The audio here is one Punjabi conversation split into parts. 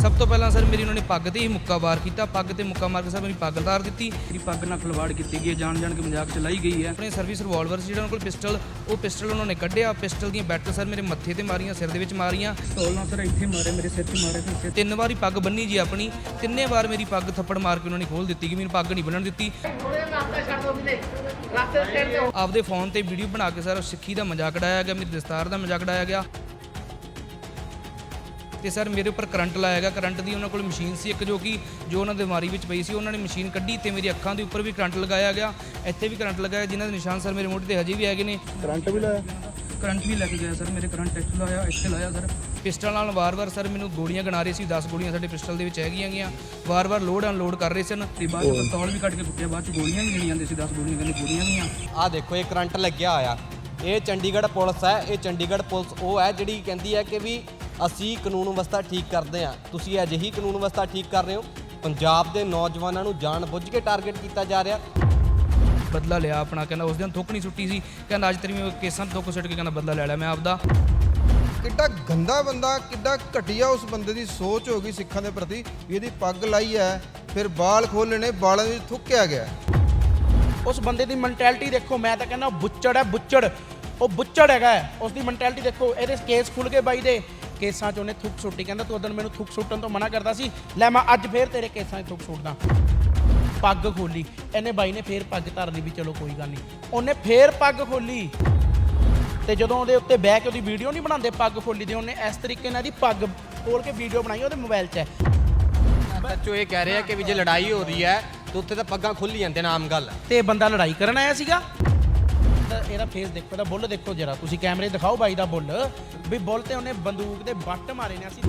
ਸਭ ਤੋਂ ਪਹਿਲਾਂ ਸਰ ਮੇਰੀ ਉਹਨਾਂ ਨੇ ਪੱਗ ਤੇ ਹੀ ਮੁੱਕਾ ਵਾਰ ਕੀਤਾ। ਪੱਗ ਤੇ ਮੁੱਕਾ ਮਾਰ ਕੇ ਸਰ ਮੇਰੀ ਪੱਗ ਉਤਾਰ ਦਿੱਤੀ। ਮੇਰੀ ਪੱਗ ਨਾਲ ਖਲਵਾੜ ਕੀਤੀ ਗਈ ਹੈ ਜਾਣ ਜਾਣ ਕੇ ਮਜ਼ਾਕ ਚਲਾਈ ਗਈ ਹੈ। ਆਪਣੇ ਸਰਵਿਸ ਰਿਵਾਲਵਰ ਜਿਹੜਾ ਉਹਨਾਂ ਕੋਲ ਪਿਸਟਲ ਉਹ ਪਿਸਟਲ ਉਹਨਾਂ ਨੇ ਕੱਢਿਆ। ਪਿਸਟਲ ਦੀਆਂ ਬੈਟਲ ਸਰ ਮੇਰੇ ਮੱਥੇ ਤੇ ਮਾਰੀਆਂ ਸਿਰ ਦੇ ਵਿੱਚ ਮਾਰੀਆਂ। ਢੋਲ ਨਾਲ ਸਰ ਇੱਥੇ ਮਾਰੇ ਮੇਰੇ ਸਿਰ 'ਤੇ ਮਾਰੇ ਤੇ ਤਿੰਨ ਵਾਰੀ ਪੱਗ ਬੰਨੀ ਜੀ ਆਪਣੀ। ਤਿੰਨੇ ਵਾਰ ਮੇਰੀ ਪੱਗ ਥੱਪੜ ਮਾਰ ਕੇ ਉਹਨਾਂ ਨੇ ਖੋਲ ਦਿੱਤੀ ਕਿ ਮੈਨੂੰ ਪੱਗ ਨਹੀਂ ਬੰਨਣ ਦਿੱਤੀ। ਆਪਦੇ ਫੋਨ ਤੇ ਵੀਡੀਓ ਬਣਾ ਕੇ ਸਰ ਸਿੱਖੀ ਦਾ ਮਜ਼ਾਕ ਉਡਾਇਆ ਗਿਆ ਮੇਰੀ ਦਸਤਾਰ ਦਾ ਮਜ਼ਾਕ ਉਡਾਇਆ ਗਿਆ। ਤੇ ਸਰ ਮੇਰੇ ਉੱਪਰ ਕਰੰਟ ਲਾਇਆ ਗਿਆ ਕਰੰਟ ਦੀ ਉਹਨਾਂ ਕੋਲ ਮਸ਼ੀਨ ਸੀ ਇੱਕ ਜੋ ਕਿ ਜੋ ਉਹਨਾਂ ਦੀ ਬਿਮਾਰੀ ਵਿੱਚ ਪਈ ਸੀ ਉਹਨਾਂ ਨੇ ਮਸ਼ੀਨ ਕੱਢੀ ਤੇ ਮੇਰੀ ਅੱਖਾਂ ਦੇ ਉੱਪਰ ਵੀ ਕਰੰਟ ਲਗਾਇਆ ਗਿਆ। ਇੱਥੇ ਵੀ ਕਰੰਟ ਲਗਾਇਆ ਜਿਨ੍ਹਾਂ ਦੇ ਨਿਸ਼ਾਨ ਸਰ ਮੇਰੇ ਮੋਢੇ ਤੇ ਹਜੇ ਵੀ ਹੈਗੇ ਨੇ। ਕਰੰਟ ਵੀ ਲਾਇਆ? ਕਰੰਟ ਵੀ ਲੱਗ ਗਿਆ ਸਰ ਮੇਰੇ ਕਰੰਟ ਇੱਥੇ ਲਾਇਆ ਇੱਥੇ ਲਾਇਆ ਸਰ। ਪਿਸਟਲ ਨਾਲ ਵਾਰ-ਵਾਰ ਸਰ ਮੈਨੂੰ ਗੋਲੀਆਂ ਗਣਾ ਰਹੇ ਸੀ 10 ਗੋਲੀਆਂ ਸਾਡੇ ਪਿਸਟਲ ਦੇ ਵਿੱਚ ਹੈਗੀਆਂ ਗੀਆਂ ਵਾਰ-ਵਾਰ ਲੋਡ ਅਨਲੋਡ ਕਰ ਰਹੇ ਸਨ ਤੇ ਬਾਅਦ 'ਚ ਪਿਸਤੌਲ ਵੀ ਕੱਢ ਕੇ ਕੁੱਟਿਆ ਬਾਅਦ ਚ ਗੋਲੀਆਂ ਵੀ ਗਿਣੀ ਜਾਂਦੇ ਸੀ 10 ਗੋਲੀਆਂ ਕਹਿੰਦੇ ਗੋਲੀਆਂ ਵੀ ਆ ਆ ਦੇਖੋ ਇਹ ਕਰੰਟ ਲੱਗਿਆ ਹੋਇਆ। ਇਹ ਚੰਡੀਗੜ੍ਹ ਪੁਲਿਸ ਹੈ ਇਹ ਚੰਡੀਗੜ੍ਹ ਪੁਲਿਸ ਉਹ ਹੈ ਜਿਹੜੀ ਕਹਿੰਦੀ ਹੈ ਕਿ ਵੀ ਅਸੀਂ ਕਾਨੂੰਨ ਵਿਵਸਥਾ ਠੀਕ ਕਰਦੇ ਹਾਂ। ਤੁਸੀਂ ਅਜਿਹੀ ਕਾਨੂੰਨ ਵਿਵਸਥਾ ਠੀਕ ਕਰ ਰਹੇ ਹੋ। ਪੰਜਾਬ ਦੇ ਨੌਜਵਾਨਾਂ ਨੂੰ ਜਾਣ ਬੁੱਝ ਕੇ ਟਾਰਗੇਟ ਕੀਤਾ ਜਾ ਰਿਹਾ। ਬਦਲਾ ਲਿਆ ਆਪਣਾ ਕਹਿੰਦਾ ਉਸ ਦਿਨ ਥੁੱਕ ਨਹੀਂ ਸੁੱਟੀ ਸੀ। ਕਹਿੰਦਾ ਅੱਜ ਤੇਰੀ ਮੈਂ ਕੇਸਾਂ ਤੋਂ ਥੁੱਕ ਸੁੱਟ ਕੇ ਕਹਿੰਦਾ ਬਦਲਾ ਲੈ ਲਿਆ ਮੈਂ ਆਪਦਾ। ਕਿੱਡਾ ਗੰਦਾ ਬੰਦਾ ਕਿੱਡਾ ਘਟੀਆ ਉਸ ਬੰਦੇ ਦੀ ਸੋਚ ਹੋ ਗਈ ਸਿੱਖਾਂ ਦੇ ਪ੍ਰਤੀ ਵੀ ਇਹਦੀ ਪੱਗ ਲਾਈ ਹੈ ਫਿਰ ਬਾਲ ਖੋਲਣੇ ਬਾਲਾਂ ਵਿੱਚ ਥੁੱਕਿਆ ਗਿਆ। ਉਸ ਬੰਦੇ ਦੀ ਮੈਂਟੈਲਿਟੀ ਦੇਖੋ ਮੈਂ ਤਾਂ ਕਹਿੰਦਾ ਉਹ ਬੁੱਚੜ ਹੈ ਬੁੱਚੜ। ਉਹ ਬੁੱਚੜ ਹੈਗਾ ਹੈ। ਉਸ ਦੀ ਮੈਂਟੈਲਿਟੀ ਦੇਖੋ ਇਹਦੇ ਕੇਸ ਖੁੱਲ ਗਏ ਬਾਈ ਦੇ। ਕੇਸਾਂ 'ਚ ਉਹਨੇ ਥੁੱਕ ਸੁੱਟੀ ਕਹਿੰਦਾ ਤੂੰ ਉਦੋਂ ਮੈਨੂੰ ਥੁੱਕ ਸੁੱਟਣ ਤੋਂ ਮਨਾ ਕਰਦਾ ਸੀ। ਲੈ ਮੈਂ ਅੱਜ ਫੇਰ ਤੇਰੇ ਕੇਸਾਂ 'ਚ ਥੁੱਕ ਸੁੱਟਦਾ। ਪੱਗ ਖੋਲੀ ਇਹਨੇ ਬਾਈ ਨੇ ਫੇਰ ਪੱਗ ਧਰ ਲਈ ਵੀ ਚਲੋ ਕੋਈ ਗੱਲ ਨਹੀਂ ਉਹਨੇ ਫੇਰ ਪੱਗ ਖੋਲੀ। ਤੇ ਜਦੋਂ ਉਹਦੇ ਉੱਤੇ ਬਹਿ ਕੇ ਉਹਦੀ ਵੀਡੀਓ ਨਹੀਂ ਬਣਾਉਂਦੇ ਪੱਗ ਖੋਲੀ ਦੀ ਉਹਨੇ ਇਸ ਤਰੀਕੇ ਨਾਲ ਦੀ ਪੱਗ ਖੋਲ ਕੇ ਵੀਡੀਓ ਬਣਾਈ ਉਹਦੇ ਮੋਬਾਈਲ 'ਚ। ਹੈ ਸੱਚੋ ਇਹ ਕਹਿ ਰਿਹਾ ਕਿ ਵੀ ਜੇ ਲੜਾਈ ਹੋ ਰਹੀ ਹੈ ਤਾਂ ਉੱਥੇ ਤਾਂ ਪੱਗਾਂ ਖੁੱਲ ਜਾਂਦੇ ਨੇ ਆਮ ਗੱਲ। ਤੇ ਇਹ ਬੰਦਾ ਲੜਾਈ ਕਰਨ ਆਇਆ ਸੀਗਾ? ਤਾਂ ਇਹਦਾ ਫੇਸ ਦੇਖੋ ਇਹਦਾ ਬੁੱਲ ਦੇਖੋ ਜਰਾ ਤੁਸੀਂ ਕੈਮਰੇ ਦਿਖਾਓ ਬਾਈ ਦਾ ਬੁੱਲ ਵੀ ਬੁੱਲ ਤੇ ਉਹਨੇ ਬੰਦੂਕ ਦੇ ਬੱਟ ਮਾਰੇ ਨੇ ਅਸੀਂ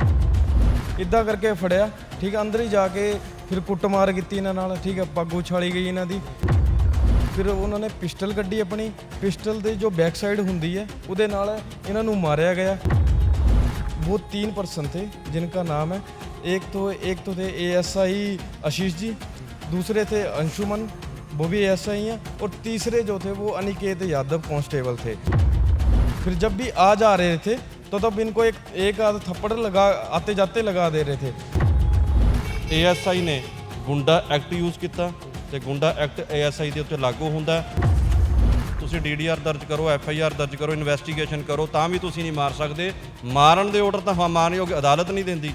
ਇਦਾਂ ਕਰਕੇ ਫੜਿਆ ਠੀਕ ਆ ਅੰਦਰ ਹੀ ਜਾ ਕੇ ਫਿਰ ਕੁੱਟਮਾਰ ਕੀਤੀ ਇਹਨਾਂ ਨਾਲ ਠੀਕ ਹੈ ਪੱਗ ਉਛਾਲੀ ਗਈ ਇਹਨਾਂ ਦੀ ਫਿਰ ਉਹਨਾਂ ਨੇ ਪਿਸਟਲ ਕੱਢੀ ਆਪਣੀ ਪਿਸਟਲ ਦੇ ਜੋ ਬੈਕ ਸਾਈਡ ਹੁੰਦੀ ਹੈ ਉਹਦੇ ਨਾਲ ਇਹਨਾਂ ਨੂੰ ਮਾਰਿਆ ਗਿਆ वो तीन पर्सन थे जिनका नाम है एक तो एक तो थे एएसआई आशीष जी दूसरे थे अंशुमन वो भी एएसआई हैं और तीसरे जो थे वो अनिकेत यादव कांस्टेबल थे फिर जब भी आ जा रहे थे तो तब इनको एक एक आध थप्पड़ लगा आते जाते लगा दे रहे थे ਏਐਸਆਈ ਨੇ ਗੁੰਡਾ ਐਕਟ ਯੂਜ਼ ਕੀਤਾ ਤੇ ਗੁੰਡਾ ਐਕਟ ਏਐਸਆਈ ਦੇ ਉੱਤੇ ਲਾਗੂ ਹੁੰਦਾ ਹੈ। ਤੁਸੀਂ ਡੀਡੀਆਰ ਦਰਜ ਕਰੋ ਐਫਆਈਆਰ ਦਰਜ ਕਰੋ ਇਨਵੈਸਟੀਗੇਸ਼ਨ ਕਰੋ ਤਾਂ ਵੀ ਤੁਸੀਂ ਨਹੀਂ ਮਾਰ ਸਕਦੇ ਮਾਰਨ ਦੇ ਆਰਡਰ ਤਾਂ ਹਾਂ ਮਾਨਯੋਗ ਅਦਾਲਤ ਨਹੀਂ ਦਿੰਦੀ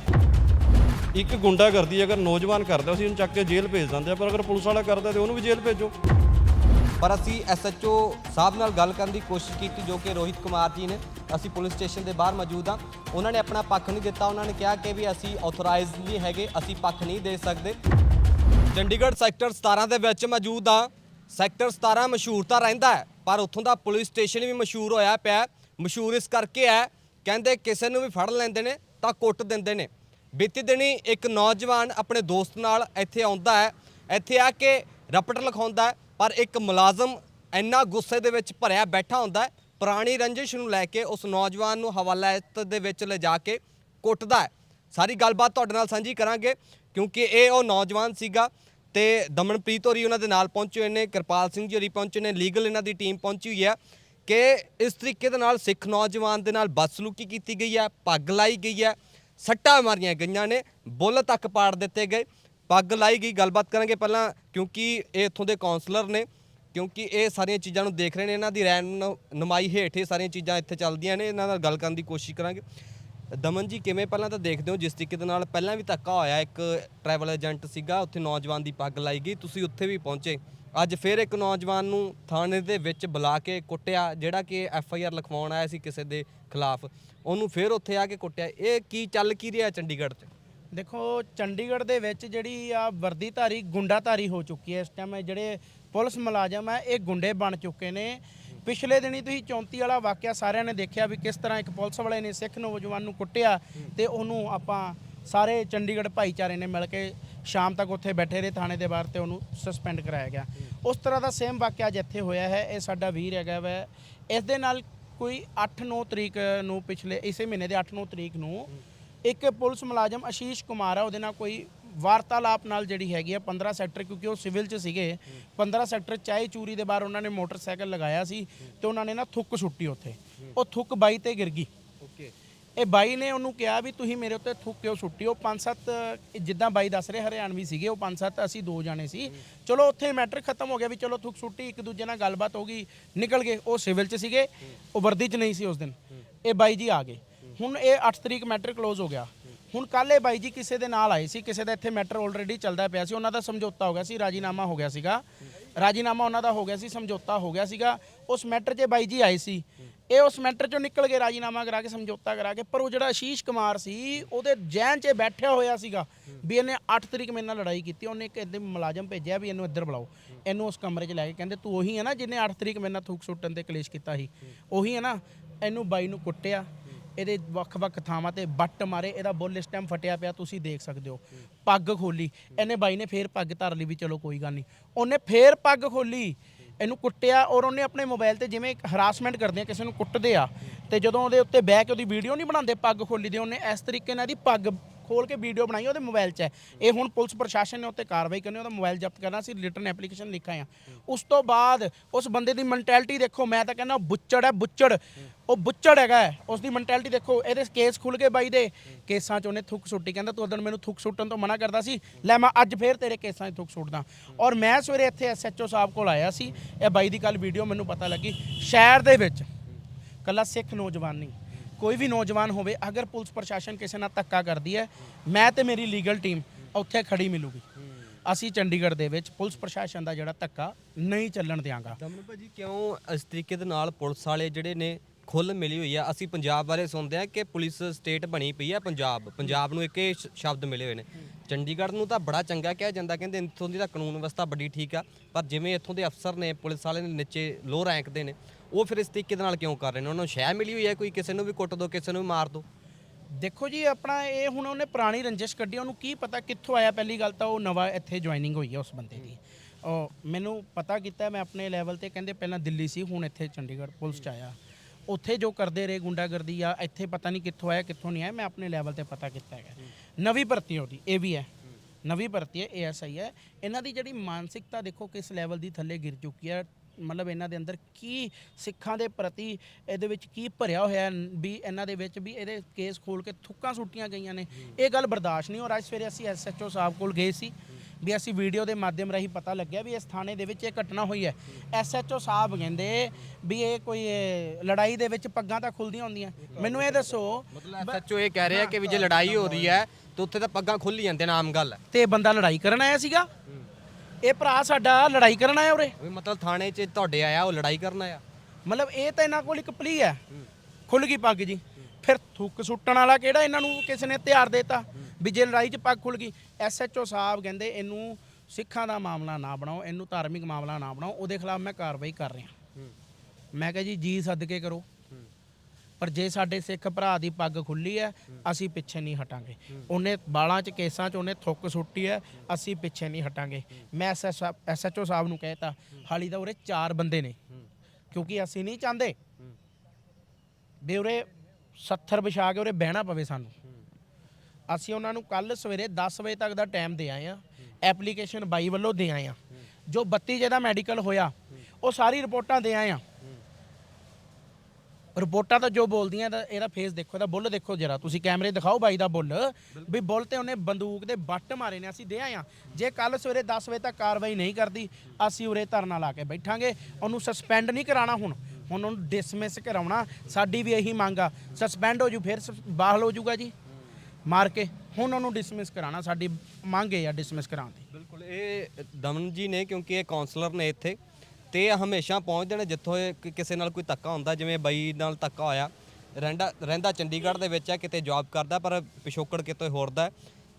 ਇੱਕ ਗੁੰਡਾ ਕਰਦੀ ਅਗਰ ਨੌਜਵਾਨ ਕਰਦਾ, ਅਸੀਂ ਉਹਨੂੰ ਚੱਕ ਕੇ ਜੇਲ੍ਹ ਭੇਜ ਦਿੰਦੇ ਆ ਪਰ ਅਗਰ ਪੁਲਿਸ ਵਾਲਾ ਕਰਦਾ ਤੇ ਉਹਨੂੰ ਵੀ ਜੇਲ੍ਹ ਭੇਜੋ। ਪਰ ਅਸੀਂ ਐਸਐਚਓ ਸਾਹਿਬ ਨਾਲ ਗੱਲ ਕਰਨ ਦੀ ਕੋਸ਼ਿਸ਼ ਕੀਤੀ, ਜੋ ਕਿ ਰੋਹਿਤ ਕੁਮਾਰ ਜੀ ਨੇ। ਅਸੀਂ ਪੁਲਿਸ ਸਟੇਸ਼ਨ ਦੇ ਬਾਹਰ ਮੌਜੂਦ ਹਾਂ। ਉਹਨਾਂ ਨੇ ਆਪਣਾ ਪੱਖ ਨਹੀਂ ਦਿੱਤਾ। ਉਹਨਾਂ ਨੇ ਕਿਹਾ ਕਿ ਵੀ ਅਸੀਂ ਆਥੋਰਾਈਜ਼ਡ ਨਹੀਂ ਹੈਗੇ, ਅਸੀਂ ਪੱਖ ਨਹੀਂ ਦੇ ਸਕਦੇ। ਚੰਡੀਗੜ੍ਹ ਸੈਕਟਰ 17 ਦੇ ਵਿੱਚ ਮੌਜੂਦ ਹਾਂ। ਸੈਕਟਰ 17 ਮਸ਼ਹੂਰ ਤਾਂ ਰਹਿੰਦਾ ਹੈ, ਪਰ ਉੱਥੋਂ ਦਾ ਪੁਲਿਸ ਸਟੇਸ਼ਨ ਵੀ ਮਸ਼ਹੂਰ ਹੋਇਆ ਪਿਆ ਮਸ਼ਹੂਰ ਇਸ ਕਰਕੇ ਹੈ, ਕਹਿੰਦੇ ਕਿਸੇ ਨੂੰ ਵੀ ਫੜ ਲੈਂਦੇ ਨੇ ਤਾਂ ਕੁੱਟ ਦਿੰਦੇ ਨੇ। ਬੀਤੀ ਦਿਨੀ ਇੱਕ ਨੌਜਵਾਨ ਆਪਣੇ ਦੋਸਤ ਨਾਲ ਇੱਥੇ ਆਉਂਦਾ ਹੈ। ਇੱਥੇ ਆ ਕੇ ਰਪਟ ਲਿਖਾਉਂਦਾ ਪਰ ਇੱਕ ਮੁਲਾਜ਼ਮ ਇੰਨਾ ਗੁੱਸੇ ਦੇ ਵਿੱਚ ਭਰਿਆ ਬੈਠਾ ਹੁੰਦਾ ਪੁਰਾਣੀ ਰੰਜਿਸ਼ ਨੂੰ ਲੈ ਕੇ ਉਸ ਨੌਜਵਾਨ ਨੂੰ ਹਵਾਲਾਤ ਦੇ ਵਿੱਚ ਲਿਜਾ ਕੇ ਕੁੱਟਦਾ ਹੈ। ਸਾਰੀ ਗੱਲਬਾਤ ਤੁਹਾਡੇ ਨਾਲ ਸਾਂਝੀ ਕਰਾਂਗੇ, ਕਿਉਂਕਿ ਇਹ ਉਹ ਨੌਜਵਾਨ ਸੀਗਾ ਤੇ ਦਮਨਪ੍ਰੀਤ ਹੋਰੀ ਉਹਨਾਂ ਦੇ ਨਾਲ ਪਹੁੰਚੇ ਹੋਏ ਨੇ, ਕਿਰਪਾਲ ਸਿੰਘ ਜੀ ਹੋਰੀ ਪਹੁੰਚੇ ਨੇ, ਲੀਗਲ ਇਹਨਾਂ ਦੀ ਟੀਮ ਪਹੁੰਚੀ ਹੋਈ ਹੈ ਕਿ ਇਸ ਤਰੀਕੇ ਦੇ ਨਾਲ ਸਿੱਖ ਨੌਜਵਾਨ ਦੇ ਨਾਲ ਬਦਸਲੂਕੀ ਕੀਤੀ ਗਈ ਹੈ, ਪੱਗ ਲਾਈ ਗਈ ਹੈ। ਸੱਟਾਂ ਮਾਰੀਆਂ ਗਈਆਂ ਨੇ, ਬੁੱਲ ਤੱਕ ਪਾੜ ਦਿੱਤੇ ਗਏ। ਪੱਗ ਲਾਈ ਗਈ, ਗੱਲਬਾਤ ਕਰਾਂਗੇ ਪਹਿਲਾਂ, ਕਿਉਂਕਿ ਇਹ ਇੱਥੋਂ ਦੇ ਕਾਉਂਸਲਰ ਨੇ, ਕਿਉਂਕਿ ਇਹ ਸਾਰੀਆਂ ਚੀਜ਼ਾਂ ਨੂੰ ਦੇਖ ਰਹੇ ਨੇ, ਇਹਨਾਂ ਦੀ ਰਹਿਨੁਮਾਈ ਹੇਠ ਇਹ ਸਾਰੀਆਂ ਚੀਜ਼ਾਂ ਇੱਥੇ ਚੱਲਦੀਆਂ ਨੇ, ਇਹਨਾਂ ਨਾਲ ਗੱਲ ਕਰਨ ਦੀ ਕੋਸ਼ਿਸ਼ ਕਰਾਂਗੇ। ਦਮਨ ਜੀ, ਕਿਵੇਂ ਪਹਿਲਾਂ ਤਾਂ ਦੇਖਦੇ ਹੋ, ਜਿਸ ਤਰੀਕੇ ਦੇ ਨਾਲ ਪਹਿਲਾਂ ਵੀ ਧੱਕਾ ਹੋਇਆ, ਇੱਕ ਟਰੈਵਲ ਏਜੰਟ ਸੀਗਾ, ਉੱਥੇ ਨੌਜਵਾਨ ਦੀ ਪੱਗ ਲਾਈ ਗਈ, ਤੁਸੀਂ ਉੱਥੇ ਵੀ ਪਹੁੰਚੇ। ਅੱਜ ਫਿਰ ਇੱਕ ਨੌਜਵਾਨ ਨੂੰ ਥਾਣੇ ਦੇ ਵਿੱਚ ਬੁਲਾ ਕੇ ਕੁੱਟਿਆ, ਜਿਹੜਾ ਕਿ ਐਫ ਆਈ ਆਰ ਲਿਖਵਾਉਣ ਆਇਆ ਸੀ ਕਿਸੇ ਦੇ ਖਿਲਾਫ। ਉਹਨੂੰ ਫਿਰ ਉੱਥੇ ਆ ਕੇ ਕੁੱਟਿਆ। ਇਹ ਕੀ ਚੱਲ ਕੀ ਰਿਹਾ ਚੰਡੀਗੜ੍ਹ 'ਚ? ਦੇਖੋ, ਚੰਡੀਗੜ੍ਹ ਦੇ ਵਿੱਚ ਜਿਹੜੀ ਆ ਵਰਦੀਧਾਰੀ, ਗੁੰਡਾਧਾਰੀ ਹੋ ਚੁੱਕੀ ਹੈ ਇਸ ਟਾਈਮ ਜਿਹੜੇ ਪੁਲਿਸ ਮੁਲਾਜ਼ਮ ਹੈ ਇਹ ਗੁੰਡੇ ਬਣ ਚੁੱਕੇ ਨੇ। ਪਿਛਲੇ ਦਿਨੀ ਤੁਸੀਂ 34 ਵਾਲਾ ਵਾਕਿਆ ਸਾਰਿਆਂ ਨੇ ਦੇਖਿਆ ਵੀ ਕਿਸ ਤਰ੍ਹਾਂ ਇੱਕ ਪੁਲਿਸ ਵਾਲੇ ਨੇ ਸਿੱਖ ਨੌਜਵਾਨ ਨੂੰ ਕੁੱਟਿਆ ਤੇ ਉਹਨੂੰ ਆਪਾਂ ਸਾਰੇ ਚੰਡੀਗੜ੍ਹ ਭਾਈਚਾਰੇ ਨੇ ਮਿਲ ਕੇ ਸ਼ਾਮ ਤੱਕ ਉੱਥੇ ਬੈਠੇ ਰਹੇ, ਥਾਣੇ ਦੇ ਬਾਹਰ ਤੇ ਉਹਨੂੰ ਸਸਪੈਂਡ ਕਰਾਇਆ ਗਿਆ। ਉਸ ਤਰ੍ਹਾਂ ਦਾ ਸੇਮ ਵਾਕਿਆ ਅੱਜ ਇੱਥੇ ਹੋਇਆ ਹੈ। ਇਹ ਸਾਡਾ ਵੀਰ ਹੈਗਾ ਵੈ। ਇਸ ਦੇ ਨਾਲ ਕੋਈ 8-9 ਤਰੀਕ ਨੂੰ ਪਿਛਲੇ, ਇਸੇ ਮਹੀਨੇ ਦੇ 8-9 ਤਰੀਕ ਨੂੰ ਇੱਕ ਪੁਲਿਸ ਮੁਲਾਜ਼ਮ ਆਸ਼ੀਸ਼ ਕੁਮਾਰ ਆ, ਉਹਦੇ ਨਾਲ ਕੋਈ ਵਾਰਤਾਲਾਪ ਨਾਲ ਜਿਹੜੀ ਹੈਗੀ ਆ 15 ਸੈਕਟਰ ਕਿਉਂਕਿ ਉਹ ਸਿਵਲ 'ਚ ਸੀਗੇ 15 ਸੈਕਟਰ ਚਾਹੇ ਚੂਰੀ ਦੇ ਬਾਹਰ ਉਹਨਾਂ ਨੇ ਮੋਟਰਸਾਈਕਲ ਲਗਾਇਆ ਸੀ ਤੇ ਉਹਨਾਂ ਨੇ ਨਾ ਥੁੱਕ ਸੁੱਟੀ ਉੱਥੇ। ਉਹ ਥੁੱਕ ਬਾਈ ਤੇ ਗਿਰ ਗਈ। ਇਹ ਬਾਈ ਨੇ ਉਹਨੂੰ ਕਿਹਾ ਵੀ ਤੁਸੀਂ ਮੇਰੇ ਉੱਤੇ ਥੁੱਕ ਕਿਉਂ ਸੁੱਟੀ ਉਹ ਪੰਜ ਸੱਤ ਜਿੱਦਾਂ ਬਾਈ ਦੱਸ ਰਹੇ, ਹਰਿਆਣਵੀ ਸੀਗੇ, ਉਹ ਪੰਜ ਸੱਤ ਅਸੀਂ ਦੋ ਜਾਣੇ ਸੀ। ਚਲੋ, ਉੱਥੇ ਮੈਟਰ ਖਤਮ ਹੋ ਗਿਆ ਵੀ ਚਲੋ ਥੁੱਕ ਸੁੱਟੀ, ਇੱਕ ਦੂਜੇ ਨਾਲ ਗੱਲਬਾਤ ਹੋ ਗਈ, ਨਿਕਲ ਗਏ। ਉਹ ਸਿਵਲ 'ਚ ਸੀਗੇ, ਉਹ ਵਰਦੀ 'ਚ ਨਹੀਂ ਸੀ ਉਸ ਦਿਨ। ਇਹ ਬਾਈ ਜੀ ਆ ਗਏ। ਹੁਣ ਇਹ 8 ਤਰੀਕ ਮੈਟਰ ਕਲੋਜ਼ ਹੋ ਗਿਆ। ਹੁਣ ਕੱਲ ਇਹ ਬਾਈ ਜੀ ਕਿਸੇ ਦੇ ਨਾਲ ਆਏ ਸੀ, ਕਿਸੇ ਦਾ ਇੱਥੇ ਮੈਟਰ ਆਲਰੇਡੀ ਚੱਲਦਾ ਪਿਆ ਸੀ। ਉਹਨਾਂ ਦਾ ਸਮਝੌਤਾ ਹੋ ਗਿਆ ਸੀ, ਰਾਜੀਨਾਮਾ ਹੋ ਗਿਆ ਸੀਗਾ। ਰਾਜੀਨਾਮਾ ਉਹਨਾਂ ਦਾ ਹੋ ਗਿਆ ਸੀ, ਸਮਝੌਤਾ ਹੋ ਗਿਆ ਸੀਗਾ। ਉਸ ਮੈਟਰ 'ਚ ਬਾਈ ਜੀ ਆਏ ਸੀ। ਇਹ ਉਸ ਮੈਂਟਰ 'ਚੋਂ ਨਿਕਲ ਕੇ ਰਾਜੀਨਾਮਾ ਕਰਾ ਕੇ, ਸਮਝੌਤਾ ਕਰਾ ਕੇ, ਪਰ ਉਹ ਜਿਹੜਾ ਆਸ਼ੀਸ਼ ਕੁਮਾਰ ਸੀ, ਉਹਦੇ ਜਹਿਨ 'ਚ ਬੈਠਿਆ ਹੋਇਆ ਸੀਗਾ ਵੀ ਇਹਨੇ 8 ਤਰੀਕ ਮੇਰੇ ਨਾਲ ਲੜਾਈ ਕੀਤੀ, ਉਹਨੇ ਇੱਕ ਇਹਦੇ ਮੁਲਾਜ਼ਮ ਭੇਜਿਆ ਵੀ ਇਹਨੂੰ ਇੱਧਰ ਬੁਲਾਓ। ਇਹਨੂੰ ਉਸ ਕਮਰੇ 'ਚ ਲੈ ਕੇ ਕਹਿੰਦੇ, ਤੂੰ ਉਹੀ ਹੈ ਨਾ ਜਿਹਨੇ 8 ਤਰੀਕ ਮੇਰੇ ਨਾਲ ਥੂਕ ਸੁੱਟਣ ਤੇ ਕਲੇਸ਼ ਕੀਤਾ ਸੀ, ਉਹੀ ਹੈ ਨਾ, ਇਹਨੂੰ ਬਾਈ ਨੂੰ ਕੁੱਟਿਆ, ਇਹਦੇ ਵੱਖ-ਵੱਖ ਥਾਵਾਂ ਤੇ ਬੱਟ ਮਾਰੇ, ਇਹਦਾ ਬੁੱਲ ਇਸ ਟਾਈਮ ਫਟਿਆ ਪਿਆ, ਤੁਸੀਂ ਦੇਖ ਸਕਦੇ ਹੋ, ਪੱਗ ਖੋਲੀ, ਇਹਨੇ ਬਾਈ ਨੇ ਫੇਰ ਪੱਗ ਧਰ ਲਈ ਵੀ ਚਲੋ ਕੋਈ ਗੱਲ ਨਹੀਂ, ਉਹਨੇ ਫੇਰ ਪੱਗ ਖੋਲੀ ਇਹਨੂੰ ਕੁੱਟਿਆ ਔਰ ਉਹਨੇ ਆਪਣੇ ਮੋਬਾਈਲ ਤੇ ਜਿਵੇਂ ਹਰਾਸਮੈਂਟ ਕਰਦੇ ਆ, ਕਿਸੇ ਨੂੰ ਕੁੱਟਦੇ ਆ, ਤੇ ਜਦੋਂ ਉਹਦੇ ਉੱਤੇ ਬਹਿ ਕੇ ਉਹਦੀ ਵੀਡੀਓ ਨਹੀਂ ਬਣਾਉਂਦੇ, ਪੱਗ ਖੋਲੀ ਦੇ, ਉਹਨੇ ਇਸ ਤਰੀਕੇ ਨਾਲ ਇਹਦੀ ਪੱਗ ਖੋਲ ਕੇ ਵੀਡੀਓ ਬਣਾਈ ਉਹਦੇ ਮੋਬਾਈਲ 'ਚ ਹੈ। ਇਹ ਹੁਣ ਪੁਲਿਸ ਪ੍ਰਸ਼ਾਸਨ ਨੇ ਉੱਤੇ ਕਾਰਵਾਈ ਕਰਨੀ ਉਹਦਾ ਮੋਬਾਈਲ ਜ਼ਬਤ ਕਰਨਾ ਸੀ ਰਿਟਰਨ ਐਪਲੀਕੇਸ਼ਨ ਲਿਖਾ ਆ। ਉਸ ਤੋਂ ਬਾਅਦ ਉਸ ਬੰਦੇ ਦੀ ਮੈਂਟੈਲਿਟੀ ਦੇਖੋ, ਮੈਂ ਤਾਂ ਕਹਿੰਦਾ ਬੁੱਚੜ ਹੈ, ਬੁੱਚੜ। ਉਹ ਬੁੱਚੜ ਹੈਗਾ ਹੈ। ਉਸ ਦੀ ਮੈਂਟੈਲਿਟੀ ਦੇਖੋ, ਇਹਦੇ ਕੇਸ ਖੁੱਲ ਗਏ ਬਾਈ ਦੇ। ਕੇਸਾਂ 'ਚ ਉਹਨੇ ਥੁੱਕ ਸੁੱਟੀ, ਕਹਿੰਦਾ ਤੂੰ ਉਦੋਂ ਮੈਨੂੰ ਥੁੱਕ ਸੁੱਟਣ ਤੋਂ ਮਨਾ ਕਰਦਾ ਸੀ। ਲੈ ਮੈਂ ਅੱਜ ਫੇਰ ਤੇਰੇ ਕੇਸਾਂ 'ਚ ਥੁੱਕ ਸੁੱਟਦਾ। ਔਰ ਮੈਂ ਸਵੇਰੇ ਇੱਥੇ ਐਸਐਚਓ ਸਾਹਿਬ ਕੋਲ ਆਇਆ ਸੀ। ਇਹ ਬਾਈ ਦੀ ਕੱਲ ਵੀਡੀਓ ਮੈਨੂੰ ਪਤਾ ਲੱਗੀ। ਸ਼ਹਿਰ ਦੇ ਵਿੱਚ ਕੱਲਾ ਸਿੱਖ ਨੌਜਵਾਨ ਨਹੀਂ ਕੋਈ ਵੀ ਨੌਜਵਾਨ ਹੋਵੇ, ਅਗਰ ਪੁਲਿਸ ਪ੍ਰਸ਼ਾਸਨ ਕਿਸੇ ਨਾਲ ਧੱਕਾ ਕਰਦੀ ਹੈ, ਮੈਂ ਤੇ ਮੇਰੀ ਲੀਗਲ ਟੀਮ ਉੱਥੇ ਖੜੀ ਮਿਲੂਗੀ। ਅਸੀਂ ਚੰਡੀਗੜ੍ਹ ਦੇ ਵਿੱਚ ਪੁਲਿਸ ਪ੍ਰਸ਼ਾਸਨ ਦਾ ਜਿਹੜਾ ਧੱਕਾ ਨਹੀਂ ਚੱਲਣ ਦਿਆਂਗਾ। ਦਮਨ ਭਾਜੀ, ਕਿਉਂ ਇਸ ਤਰੀਕੇ ਦੇ ਨਾਲ ਪੁਲਿਸ ਵਾਲੇ ਜਿਹੜੇ ਨੇ ਖੁੱਲ ਮਿਲੀ ਹੋਈ ਆ? ਅਸੀਂ ਪੰਜਾਬ ਬਾਰੇ ਸੁਣਦੇ ਆ ਕਿ ਪੁਲਿਸ ਸਟੇਟ ਬਣੀ ਪਈ ਆ ਪੰਜਾਬ। ਪੰਜਾਬ ਨੂੰ ਇੱਕ ਇਹ ਸ਼- ਸ਼ਬਦ ਮਿਲੇ ਹੋਏ ਨੇ। ਚੰਡੀਗੜ੍ਹ ਨੂੰ ਤਾਂ ਬੜਾ ਚੰਗਾ ਕਿਹਾ ਜਾਂਦਾ, ਕਹਿੰਦੇ ਇੱਥੋਂ ਦੀ ਤਾਂ ਕਾਨੂੰਨ ਵਿਵਸਥਾ ਬੜੀ ਠੀਕ ਆ, ਪਰ ਜਿਵੇਂ ਇੱਥੋਂ ਦੇ ਅਫਸਰ ਨੇ, ਪੁਲਿਸ ਵਾਲੇ ਨੇ ਨੀਚੇ ਲੋ ਰੈਂਕ ਦੇ ਨੇ ਉਹ ਫਿਰ ਇਸ ਤਰੀਕੇ ਦੇ ਨਾਲ ਕਿਉਂ ਕਰ ਰਹੇ ਨੇ? ਉਹਨਾਂ ਨੂੰ ਸ਼ਹਿ ਮਿਲੀ ਹੋਈ ਹੈ ਕੋਈ? ਕਿਸੇ ਨੂੰ ਵੀ ਕੁੱਟ ਦੋ, ਕਿਸੇ ਨੂੰ ਵੀ ਮਾਰ ਦੋ। ਦੇਖੋ ਜੀ, ਆਪਣਾ ਇਹ ਹੁਣ ਉਹਨੇ ਪੁਰਾਣੀ ਰੰਜਿਸ਼ ਕੱਢੀ, ਉਹਨੂੰ ਕੀ ਪਤਾ ਕਿੱਥੋਂ ਆਇਆ ਪਹਿਲੀ ਗੱਲ ਤਾਂ ਉਹ ਨਵਾਂ ਇੱਥੇ ਜੁਆਇਨਿੰਗ ਹੋਈ ਹੈ ਉਸ ਬੰਦੇ ਦੀ। ਉਹ ਮੈਨੂੰ ਪਤਾ ਕੀਤਾ, ਮੈਂ ਆਪਣੇ ਲੈਵਲ ਤੇ ਕਹਿੰਦੇ ਪਹਿਲਾਂ ਦਿੱਲੀ ਸੀ, ਹੁਣ ਇੱਥੇ ਚੰਡੀਗੜ੍ਹ ਪੁਲਿਸ ਚ ਆਇਆ। ਉੱਥੇ ਜੋ ਕਰਦੇ ਰਹੇ ਗੁੰਡਾਗਰਦੀ ਆ, ਇੱਥੇ ਪਤਾ ਨਹੀਂ ਕਿੱਥੋਂ ਆਇਆ, ਕਿੱਥੋਂ ਨਹੀਂ ਆਇਆ, ਮੈਂ ਆਪਣੇ ਲੈਵਲ ਤੇ ਪਤਾ ਕੀਤਾ ਹੈਗਾ। ਨਵੀਂ ਭਰਤੀ ਉਹਦੀ, ਇਹ ਵੀ ਹੈ। ਨਵੀਂ ਭਰਤੀ ਹੈ ਏਐਸਆਈ ਹੈ। ਇਹਨਾਂ ਦੀ ਜਿਹੜੀ ਮਾਨਸਿਕਤਾ ਦੇਖੋ ਕਿਸ ਲੈਵਲ ਦੀ ਥੱਲੇ ਗਿਰ ਚੁੱਕੀ ਹੈ ਮਤਲਬ ਇਹਨਾਂ ਦੇ ਅੰਦਰ ਕੀ ਸਿੱਖਾਂ ਦੇ ਪ੍ਰਤੀ ਇਹਦੇ ਵਿੱਚ ਕੀ ਭਰਿਆ ਹੋਇਆ ਹੈ ਵੀ ਇਹਨਾਂ ਦੇ ਵਿੱਚ ਵੀ ਇਹਦੇ ਕੇਸ ਖੋਲ ਕੇ ਥੁੱਕਾਂ ਸੁੱਟੀਆਂ ਗਈਆਂ ਨੇ। ਇਹ ਗੱਲ ਬਰਦਾਸ਼ਤ ਨਹੀਂ ਔਰ ਅੱਜ ਸਵੇਰੇ ਅਸੀਂ ਐਸਐਚਓ ਸਾਹਿਬ ਕੋਲ ਗਏ ਸੀ ਵੀ ਅਸੀਂ ਵੀਡੀਓ ਦੇ ਮਾਧਿਅਮ ਰਾਹੀਂ ਪਤਾ ਲੱਗਿਆ ਵੀ ਇਸ ਥਾਣੇ ਦੇ ਵਿੱਚ ਇਹ ਘਟਨਾ ਹੋਈ ਹੈ। ਐਸਐਚਓ ਸਾਹਿਬ ਕਹਿੰਦੇ ਵੀ ਇਹ ਕੋਈ ਲੜਾਈ ਦੇ ਵਿੱਚ ਪੱਗਾਂ ਤਾਂ ਖੁੱਲਦੀਆਂ ਹੁੰਦੀਆਂ। ਮੈਨੂੰ ਇਹ ਦੱਸੋ ਮਤਲਬ ਸੱਚੋ ਇਹ ਕਹਿ ਰਹੇ ਕਿ ਵੀ ਜੇ ਲੜਾਈ ਹੋ ਰਹੀ ਹੈ ਤਾਂ ਉੱਥੇ ਤਾਂ ਪੱਗਾਂ ਖੁੱਲ ਜਾਂਦੇ ਨੇ ਆਮ ਗੱਲ ਹੈ। ਤੇ ਬੰਦਾ ਲੜਾਈ ਕਰਨ ਆਇਆ ਸੀਗਾ? ਇਹ ਭਰਾ ਸਾਡਾ ਲੜਾਈ ਕਰਨ ਆਇਆ ਉਰੇ? ਵੀ ਮਤਲਬ ਥਾਣੇ 'ਚ ਤੁਹਾਡੇ ਆਇਆ ਉਹ ਲੜਾਈ ਕਰਨ ਆਇਆ? ਮਤਲਬ ਇਹ ਤਾਂ ਇਹਨਾਂ ਕੋਲ ਇੱਕ ਪਲੀ ਹੈ। ਖੁੱਲ ਗਈ ਪੱਗ ਜੀ। ਫਿਰ ਥੁੱਕ ਸੁੱਟਣ ਵਾਲਾ ਕਿਹੜਾ ਇਹਨਾਂ ਨੂੰ ਕਿਸੇ ਨੇ ਤਿਆਰ ਦੇਤਾ? ਵੀ ਜੇ ਲੜਾਈ 'ਚ ਪੱਗ ਖੁੱਲ ਗਈ ਐਸਐਚਓ ਸਾਹਿਬ ਕਹਿੰਦੇ ਇਹਨੂੰ ਸਿੱਖਾਂ ਦਾ ਮਾਮਲਾ ਨਾ ਬਣਾਓ ਇਹਨੂੰ ਧਾਰਮਿਕ ਮਾਮਲਾ ਨਾ ਬਣਾਓ ਉਹਦੇ ਖਿਲਾਫ ਮੈਂ ਕਾਰਵਾਈ ਕਰ ਰਿਹਾ। ਮੈਂ ਕਿਹਾ ਜੀ ਜੀ ਸਦਕੇ ਕਰੋ। ਪਰ ਜੇ ਸਾਡੇ ਸਿੱਖ ਭਰਾ ਦੀ ਪੱਗ ਖੁੱਲੀ ਹੈ, ਅਸੀਂ ਪਿੱਛੇ ਨਹੀਂ ਹਟਾਂਗੇ। ਉਹਨੇ ਬਾਲਾਂ 'ਚ ਕੇਸਾਂ 'ਚ ਉਹਨੇ ਥੁੱਕ ਸੁੱਟੀ ਹੈ, ਅਸੀਂ ਪਿੱਛੇ ਨਹੀਂ ਹਟਾਂਗੇ। ਮੈਂ ਐਸਐਚਓ ਸਾਹਿਬ ਨੂੰ ਕਹਿਤਾ, ਹਾਲੀ ਤਾਂ ਉਰੇ ਚਾਰ ਬੰਦੇ ਨੇ, ਕਿਉਂਕਿ ਅਸੀਂ ਨਹੀਂ ਚਾਹੁੰਦੇ ਵੀ ਉਰੇ 70 ਵਿਛਾ ਕੇ ਉਰੇ ਬਹਿਣਾ ਪਵੇ ਸਾਨੂੰ। ਅਸੀਂ ਉਹਨਾਂ ਨੂੰ ਕੱਲ ਸਵੇਰੇ 10 ਵਜੇ ਤੱਕ ਦਾ ਟਾਈਮ ਦੇ ਆਏ ਆ ਐਪਲੀਕੇਸ਼ਨ ਬਾਈ ਵੱਲੋਂ ਦੇ ਆਏ ਆ ਜੋ 32 ਜਿਹਦਾ ਮੈਡੀਕਲ ਹੋਇਆ, ਉਹ ਸਾਰੀ ਰਿਪੋਰਟਾਂ ਦੇ ਆਏ ਆ ਰਿਪੋਰਟਾਂ ਤਾਂ ਜੋ ਬੋਲਦੀਆਂ ਤਾਂ ਇਹਦਾ ਫੇਸ ਦੇਖੋ, ਇਹਦਾ ਬੁੱਲ ਦੇਖੋ ਜਰਾ। ਤੁਸੀਂ ਕੈਮਰੇ ਦਿਖਾਓ ਬਾਈ ਦਾ ਬੁੱਲ। ਵੀ ਬੁੱਲ ਤੇ ਉਹਨੇ ਬੰਦੂਕ ਦੇ ਬੱਟ ਮਾਰੇ ਨੇ, ਅਸੀਂ ਦੇ ਆਏ ਆ ਜੇ ਕੱਲ ਸਵੇਰੇ 10 ਵਜੇ ਤੱਕ ਕਾਰਵਾਈ ਨਹੀਂ ਕਰਦੀ, ਅਸੀਂ ਉਰੇ ਧਰਨਾ ਲਾ ਕੇ ਬੈਠਾਂਗੇ। ਉਹਨੂੰ ਸਸਪੈਂਡ ਨਹੀਂ ਕਰਾਣਾ ਹੁਣ। ਹੁਣ ਉਹਨੂੰ ਡਿਸਮਿਸ ਕਰਾਉਣਾ। ਸਾਡੀ ਵੀ ਇਹੀ ਮੰਗ ਆ। ਸਸਪੈਂਡ ਹੋ ਜੂ, ਫਿਰ ਸ- ਬਾਹਲ ਹੋ ਜੂਗਾ ਜੀ। ਮਾਰ ਕੇ ਹੁਣ ਉਹਨੂੰ ਡਿਸਮਿਸ ਕਰਾਣਾ ਸਾਡੀ ਮੰਗ ਹੈ ਆ ਡਿਸਮਿਸ ਕਰਾਉਣ ਦੀ। ਬਿਲਕੁਲ। ਇਹ ਦਮਨ ਜੀ ਨੇ, ਕਿਉਂਕਿ ਇਹ ਕਾਉਂਸਲਰ ਨੇ ਇੱਥੇ ਤੇ ਇਹ ਹਮੇਸ਼ਾ ਪਹੁੰਚਦੇ ਨੇ ਜਿੱਥੋਂ ਇਹ ਕਿ- ਕਿਸੇ ਨਾਲ ਕੋਈ ਧੱਕਾ ਹੁੰਦਾ, ਜਿਵੇਂ ਬਾਈ ਨਾਲ ਧੱਕਾ ਹੋਇਆ ਰਹਿੰਦਾ ਰਹਿੰਦਾ ਚੰਡੀਗੜ੍ਹ ਦੇ ਵਿੱਚ ਹੈ, ਕਿਤੇ ਜੌਬ ਕਰਦਾ, ਪਰ ਪਿਛੋਕੜ ਕਿਤੇ ਹੋਰ ਦਾ ਹੈ।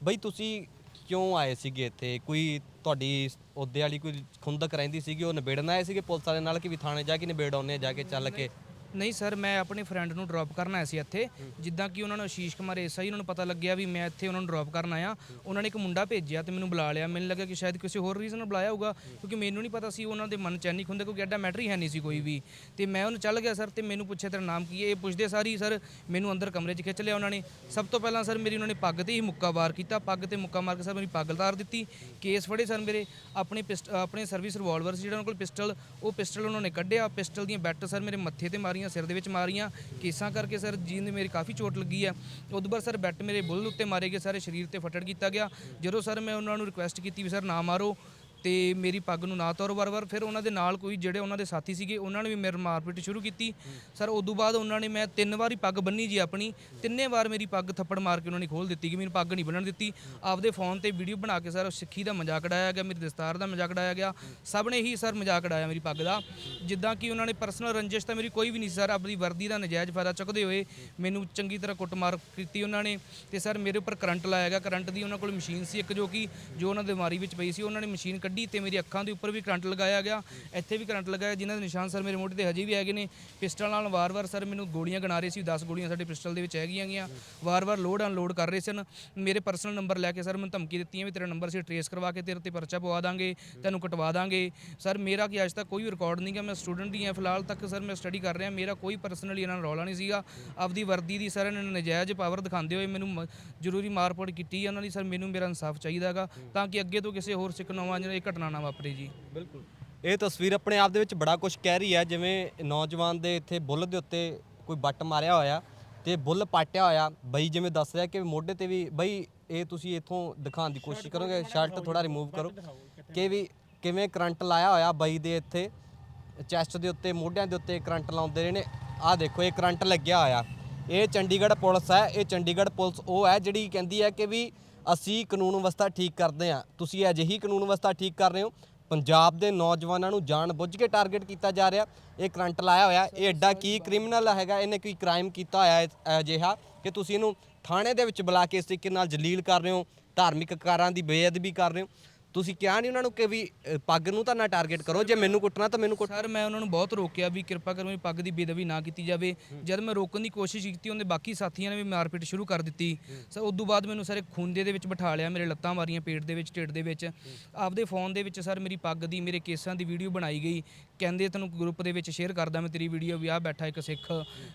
ਬਈ ਤੁਸੀਂ ਕਿਉਂ ਆਏ ਸੀਗੇ ਇੱਥੇ ਕੋਈ ਤੁਹਾਡੀ ਉਹਦੇ ਵਾਲੀ ਕੋਈ ਖੁੰਦਕ ਰਹਿੰਦੀ ਸੀਗੀ, ਉਹ ਨਿਬੇੜਨ ਆਏ ਸੀਗੇ ਪੁਲਿਸ ਵਾਲੇ ਨਾਲ, ਕਿ ਵੀ ਥਾਣੇ ਜਾ ਕੇ ਨਿਬੇੜ ਆਉਂਦੇ ਆ, ਜਾ ਕੇ ਚੱਲ ਕੇ ਨਹੀਂ ਸਰ ਮੈਂ ਆਪਣੇ ਫਰੈਂਡ ਨੂੰ ਡ੍ਰੌਪ ਕਰਨ ਆਇਆ ਸੀ ਇੱਥੇ। ਜਿੱਦਾਂ ਕਿ ਉਹਨਾਂ ਨੂੰ ਆਸ਼ੀਸ਼ ਕੁਮਾਰ ਐਸਆਈ ਉਹਨਾਂ ਨੂੰ ਪਤਾ ਲੱਗਿਆ ਵੀ ਮੈਂ ਇੱਥੇ ਉਹਨਾਂ ਨੂੰ ਡ੍ਰੌਪ ਕਰਨ ਆਇਆ। ਉਹਨਾਂ ਨੇ ਇੱਕ ਮੁੰਡਾ ਭੇਜਿਆ ਤੇ ਮੈਨੂੰ ਬੁਲਾ ਲਿਆ। ਮੈਨੂੰ ਲੱਗਾ ਕਿ ਸ਼ਾਇਦ ਕਿਸੇ ਹੋਰ ਰੀਜ਼ਨ ਨਾਲ ਬੁਲਾਇਆ ਹੋਊਗਾ ਕਿਉਂਕਿ ਮੈਨੂੰ ਨਹੀਂ ਪਤਾ ਸੀ ਉਹਨਾਂ ਦੇ ਮਨ ਚ ਐਨੀ ਖੁੰਦੇ ਕਿਉਂਕਿ ਐਡਾ ਮੈਟਰ ਹੀ ਹੈ ਨਹੀਂ ਸੀ ਕੋਈ ਵੀ। ਤੇ ਮੈਂ ਉਹਨੂੰ ਚੱਲ ਗਿਆ ਸਰ ਤੇ ਮੈਨੂੰ ਪੁੱਛਿਆ ਤੇਰਾ ਨਾਮ ਕੀ ਹੈ? ਇਹ ਪੁੱਛਦੇ ਸਾਰੀ ਸਰ ਮੈਨੂੰ ਅੰਦਰ ਕਮਰੇ 'ਚ ਖਿੱਚ ਲਿਆ ਉਹਨਾਂ ਨੇ। ਸਭ ਤੋਂ ਪਹਿਲਾਂ ਸਰ ਮੇਰੀ ਉਹਨਾਂ ਨੇ ਪੱਗ ਤੇ ਹੀ ਮੁੱਕਾ ਵਾਰ ਕੀਤਾ। ਪੱਗ ਤੇ ਮੁੱਕਾ ਮਾਰ ਕੇ ਸਰ ਮੇਰੀ ਪੱਗ ਉਤਾਰ ਦਿੱਤੀ। ਕੇਸ ਫੜੇ ਸਰ ਮੇਰੇ। ਆਪਣੇ ਆਪਣੇ ਸਰਵਿਸ ਰਿਵਾਲਵਰ ਸੀ ਜਿਹੜਾ ਉਹਨਾਂ ਕੋਲ ਪਿਸਟਲ ਉਹ ਪਿਸਟਲ ਉਹਨਾਂ ਨੇ ਕੱਢਿਆ। ਪਿਸਟਲ ਦੀਆਂ ਬੈਟ ਸਰ ਮੇਰੇ ਮੱਥੇ ਤੇ ਮਾਰੀਆਂ ਮਾਰੀਆਂ ਸਿਰ ਦੇ ਵਿੱਚ ਮਾਰੀਆਂ, ਕੇਸਾਂ ਕਰਕੇ ਸਰ ਜੀ ਨੇ ਮੇਰੀ ਕਾਫੀ ਚੋਟ ਲੱਗੀ ਆ ਉਦੋਂ ਬਾਅਦ ਸਰ ਬੈਟ ਮੇਰੇ ਬੁੱਲ ਉੱਤੇ ਮਾਰੇ ਗਏ, ਸਾਰੇ ਸਰੀਰ ਤੇ ਫਟੜ ਕੀਤਾ ਗਿਆ। ਜਦੋਂ ਸਰ ਮੈਂ ਉਹਨਾਂ ਨੂੰ ਰਿਕੁਐਸਟ ਕੀਤੀ ਵੀ ਸਰ ਨਾ ਮਾਰੋ ਤੇ ਮੇਰੀ ਪੱਗ ਨੂੰ ਨਾ ਤੋਰੋ ਵਾਰ-ਵਾਰ ਫਿਰ ਉਹਨਾਂ ਦੇ ਨਾਲ ਕੋਈ ਜਿਹੜੇ ਉਹਨਾਂ ਦੇ ਸਾਥੀ ਸੀਗੇ, ਉਹਨਾਂ ਨੇ ਵੀ ਮੇਰੇ ਮਾਰਪੀਟ ਸ਼ੁਰੂ ਕੀਤੀ। ਸਰ, ਉਦੋਂ ਬਾਅਦ ਉਹਨਾਂ ਨੇ ਮੈਂ ਤਿੰਨ ਵਾਰੀ ਪੱਗ ਬੰਨੀ ਜੀ ਆਪਣੀ। ਤਿੰਨੇ ਵਾਰ ਮੇਰੀ ਪੱਗ ਥੱਪੜ ਮਾਰ ਕੇ ਉਹਨਾਂ ਨੇ ਖੋਲ ਦਿੱਤੀ ਕਿ ਮੈਨੂੰ ਪੱਗ ਨਹੀਂ ਬੰਨਣ ਦਿੱਤੀ। ਆਪਦੇ ਫੋਨ ਤੇ ਵੀਡੀਓ ਬਣਾ ਕੇ ਸਰ, ਸਿੱਖੀ ਦਾ ਮਜ਼ਾਕ ਉਡਾਇਆ ਗਿਆ, ਮੇਰੀ ਦਸਤਾਰ ਦਾ ਮਜ਼ਾਕ ਉਡਾਇਆ ਗਿਆ। ਸਭ ਨੇ ਹੀ ਸਰ ਮਜ਼ਾਕ ਉਡਾਇਆ ਮੇਰੀ ਪੱਗ ਦਾ। ਜਿੱਦਾਂ ਕਿ ਉਹਨਾਂ ਨੇ ਪਰਸਨਲ ਰੰਜਿਸ਼ ਤਾਂ ਮੇਰੀ ਕੋਈ ਵੀ ਨਹੀਂ ਸਰ, ਆਪਣੀ ਵਰਦੀ ਦਾ ਨਜਾਇਜ਼ ਫਾਇਦਾ ਚੁੱਕਦੇ ਹੋਏ ਮੈਨੂੰ ਚੰਗੀ ਤਰ੍ਹਾਂ ਕੁੱਟਮਾਰ ਕੀਤੀ ਉਹਨਾਂ ਨੇ। ਤੇ ਸਰ, ਮੇਰੇ ਉੱਪਰ ਕਰੰਟ ਲਾਇਆ ਗਿਆ। ਕਰੰਟ ਦੀ ਉਹਨਾਂ ਕੋਲ ਮਸ਼ੀਨ ਸੀ ਇੱਕ ਜੋ ਕਿ, ਜੋ ਉਹਨਾਂ ਦੇ ਬਿਮਾਰੀ ਵਿੱਚ ਪਈ ਸੀ, ਉਹਨਾਂ ਨੇ ਮਸ਼ੀਨ ਕੱਢੀ ਤੇ ਮੇਰੀ ਅੱਖਾਂ ਦੇ ਉੱਪਰ ਵੀ ਕਰੰਟ ਲਗਾਇਆ ਗਿਆ। ਇੱਥੇ ਵੀ ਕਰੰਟ ਲਗਾਇਆ ਜਿਨ੍ਹਾਂ ਦੇ ਨਿਸ਼ਾਨ ਸਰ ਮੇਰੇ ਮੋਢੇ ਤੇ ਹਜੇ ਵੀ ਹੈਗੇ ਨੇ। ਪਿਸਟਲ ਨਾਲ ਵਾਰ-ਵਾਰ ਸਰ ਮੈਨੂੰ ਗੋਲੀਆਂ ਗਣਾ ਰਹੇ ਸੀ 10 ਗੋਲੀਆਂ ਸਾਡੇ ਪਿਸਟਲ ਦੇ ਵਿੱਚ ਹੈਗੀਆਂ ਗੀਆਂ ਵਾਰ-ਵਾਰ ਲੋਡ ਅਨਲੋਡ ਕਰ ਰਹੇ ਸਨ। ਮੇਰੇ ਪਰਸਨਲ ਨੰਬਰ ਲੈ ਕੇ ਸਰ ਮੈਨੂੰ ਧਮਕੀ ਦਿੱਤੀ ਹੈ ਵੀ ਤੇਰਾ ਨੰਬਰ ਸੀ ਟਰੇਸ ਕਰਵਾ ਕੇ ਤੇਰੇ ਤੇ ਪਰਚਾ ਪਵਾ ਦਾਂਗੇ, ਤੈਨੂੰ ਕਟਵਾ ਦਾਂਗੇ। ਸਰ ਮੇਰਾ ਕੀ ਅੱਜ ਤੱਕ ਕੋਈ ਰਿਕਾਰਡ ਨਹੀਂ ਗਾ ਮੈਂ ਸਟੂਡੈਂਟ ਹੀ ਹਾਂ। ਫਿਲਹਾਲ ਤੱਕ ਸਰ ਮੈਂ ਸਟੱਡੀ ਕਰ ਰਿਹਾ, ਮੇਰਾ ਕੋਈ ਪਰਸਨਲੀ ਇਹਨਾਂ ਨਾਲ ਰੌਲਾ ਨਹੀਂ ਸੀਗਾ। ਆਪਦੀ ਵਰਦੀ ਦੀ ਸਰ ਇਹਨਾਂ ਨੇ ਨਜਾਇਜ਼ ਪਾਵਰ ਦਿਖਾਉਂਦੇ ਹੋਏ ਮੈਨੂੰ ਮ- ਜ਼ਰੂਰੀ ਮਾਰਪੜ ਕੀਤੀ ਉਹਨਾਂ ਦੀ। ਸਰ ਮੈਨੂੰ ਮੇਰਾ ਇਨਸਾਫ ਚਾਹੀਦਾ ਹੈਗਾ, ਤਾਂ ਕਿ ਅੱਗੇ ਤੋਂ ਕਿਸੇ ਹੋਰ ਸਿੱਖ ਨੌਜਵਾਨ ਇਹ ਘਟਨਾ ਨਾ ਵਾਪਰੇ ਜੀ। ਬਿਲਕੁਲ। ਇਹ ਤਸਵੀਰ ਆਪਣੇ ਆਪ ਦੇ ਵਿੱਚ ਬੜਾ ਕੁਝ ਕਹਿ ਰਹੀ ਹੈ ਜਿਵੇਂ ਨੌਜਵਾਨ ਦੇ ਇੱਥੇ ਬੁੱਲ ਦੇ ਉੱਤੇ ਕੋਈ ਬੱਟ ਮਾਰਿਆ ਹੋਇਆ ਤੇ ਬੁੱਲ ਪਾਟਿਆ ਹੋਇਆ। ਬਈ ਜਿਵੇਂ ਦੱਸ ਰਿਹਾ ਕਿ ਮੋਢੇ ਤੇ ਵੀ ਬਈ ਇਹ ਤੁਸੀਂ ਇੱਥੋਂ ਦਿਖਾਉਣ ਦੀ ਕੋਸ਼ਿਸ਼ ਕਰੋਗੇ ਸ਼ਰਟ ਥੋੜਾ ਰਿਮੂਵ ਕਰੋ। ਕਿ ਵੀ ਕਿਵੇਂ ਕਰੰਟ ਲਾਇਆ ਹੋਇਆ ਬਈ ਦੇ ਇੱਥੇ ਚੈਸਟ ਦੇ ਉੱਤੇ ਮੋਢਿਆਂ ਦੇ ਉੱਤੇ ਕਰੰਟ ਲਾਉਂਦੇ ਰਹੇ ਨੇ। ਆਹ ਦੇਖੋ ਇਹ ਕਰੰਟ ਲੱਗਿਆ ਹੋਇਆ। ਇਹ ਚੰਡੀਗੜ੍ਹ ਪੁਲਿਸ ਹੈ ਇਹ ਚੰਡੀਗੜ੍ਹ ਪੁਲਿਸ ਉਹ ਹੈ ਜਿਹੜੀ ਕਹਿੰਦੀ ਹੈ ਕਿ ਵੀ ਅਸੀਂ ਕਾਨੂੰਨ ਵਿਵਸਥਾ ਠੀਕ ਕਰਦੇ ਹਾਂ। ਤੁਸੀਂ ਅਜਿਹੀ ਕਾਨੂੰਨ ਵਿਵਸਥਾ ਠੀਕ ਕਰ ਰਹੇ ਹੋ। ਪੰਜਾਬ ਦੇ ਨੌਜਵਾਨਾਂ ਨੂੰ ਜਾਣ ਬੁੱਝ ਕੇ ਟਾਰਗੇਟ ਕੀਤਾ ਜਾ ਰਿਹਾ। ਇਹ ਕਰੰਟ ਲਾਇਆ ਹੋਇਆ। ਇਹ ਐਡਾ ਕੀ ਕ੍ਰਿਮੀਨਲ ਹੈਗਾ? ਇਹਨੇ ਕੋਈ ਕ੍ਰਾਈਮ ਕੀਤਾ ਹੋਇਆ ਹੈ ਅਜਿਹਾ ਕਿ ਤੁਸੀਂ ਇਹਨੂੰ ਥਾਣੇ ਦੇ ਵਿੱਚ ਬੁਲਾ ਕੇ ਇਸ ਤਰੀਕੇ ਨਾਲ ਜਲੀਲ ਕਰ ਰਹੇ ਹੋ। ਧਾਰਮਿਕ ਕਾਰਾਂ ਦੀ ਬੇਅਦਬੀ ਕਰ ਰਹੇ ਹੋ। ਤੁਸੀਂ ਕਿਹਾ ਨਹੀਂ ਉਹਨਾਂ ਨੂੰ ਕਿ ਵੀ ਅ, ਪੱਗ ਨੂੰ ਤਾਂ ਨਾ ਟਾਰਗੇਟ ਕਰੋ ਜੇ ਮੈਨੂੰ ਕੁੱਟਣਾ ਤਾਂ ਮੈਨੂੰ ਕੁੱਟ ਸਰ ਮੈਂ ਉਹਨਾਂ ਨੂੰ ਬਹੁਤ ਰੋਕਿਆ ਵੀ ਕਿਰਪਾ ਕਰੋ ਮੇਰੀ ਪੱਗ ਦੀ ਬੇਦਬੀ ਨਾ ਕੀਤੀ ਜਾਵੇ। ਜਦ ਮੈਂ ਰੋਕਣ ਦੀ ਕੋਸ਼ਿਸ਼ ਕੀਤੀ ਉਹਦੇ ਬਾਕੀ ਸਾਥੀਆਂ ਨੇ ਵੀ ਮਾਰਪੀਟ ਸ਼ੁਰੂ ਕਰ ਦਿੱਤੀ। ਸਰ ਉਸ ਤੋਂ ਬਾਅਦ ਮੈਨੂੰ ਸਾਰੇ ਖੁੰਦੇ ਦੇ ਵਿੱਚ ਬਿਠਾ ਲਿਆ ਮੇਰੇ ਲੱਤਾਂ ਮਾਰੀਆਂ ਪੇਟ ਦੇ ਵਿੱਚ ਢਿੱਡ ਦੇ ਵਿੱਚ। ਆਪਦੇ ਫੋਨ ਦੇ ਵਿੱਚ ਸਰ ਮੇਰੀ ਪੱਗ ਦੀ ਮੇਰੇ ਕੇਸਾਂ ਦੀ ਵੀਡੀਓ ਬਣਾਈ ਗਈ। ਕਹਿੰਦੇ ਤੈਨੂੰ ਗਰੁੱਪ ਦੇ ਵਿੱਚ ਸ਼ੇਅਰ ਕਰਦਾ ਮੈਂ ਤੇਰੀ ਵੀਡੀਓ ਵੀ ਆ ਬੈਠਾ ਇੱਕ ਸਿੱਖ।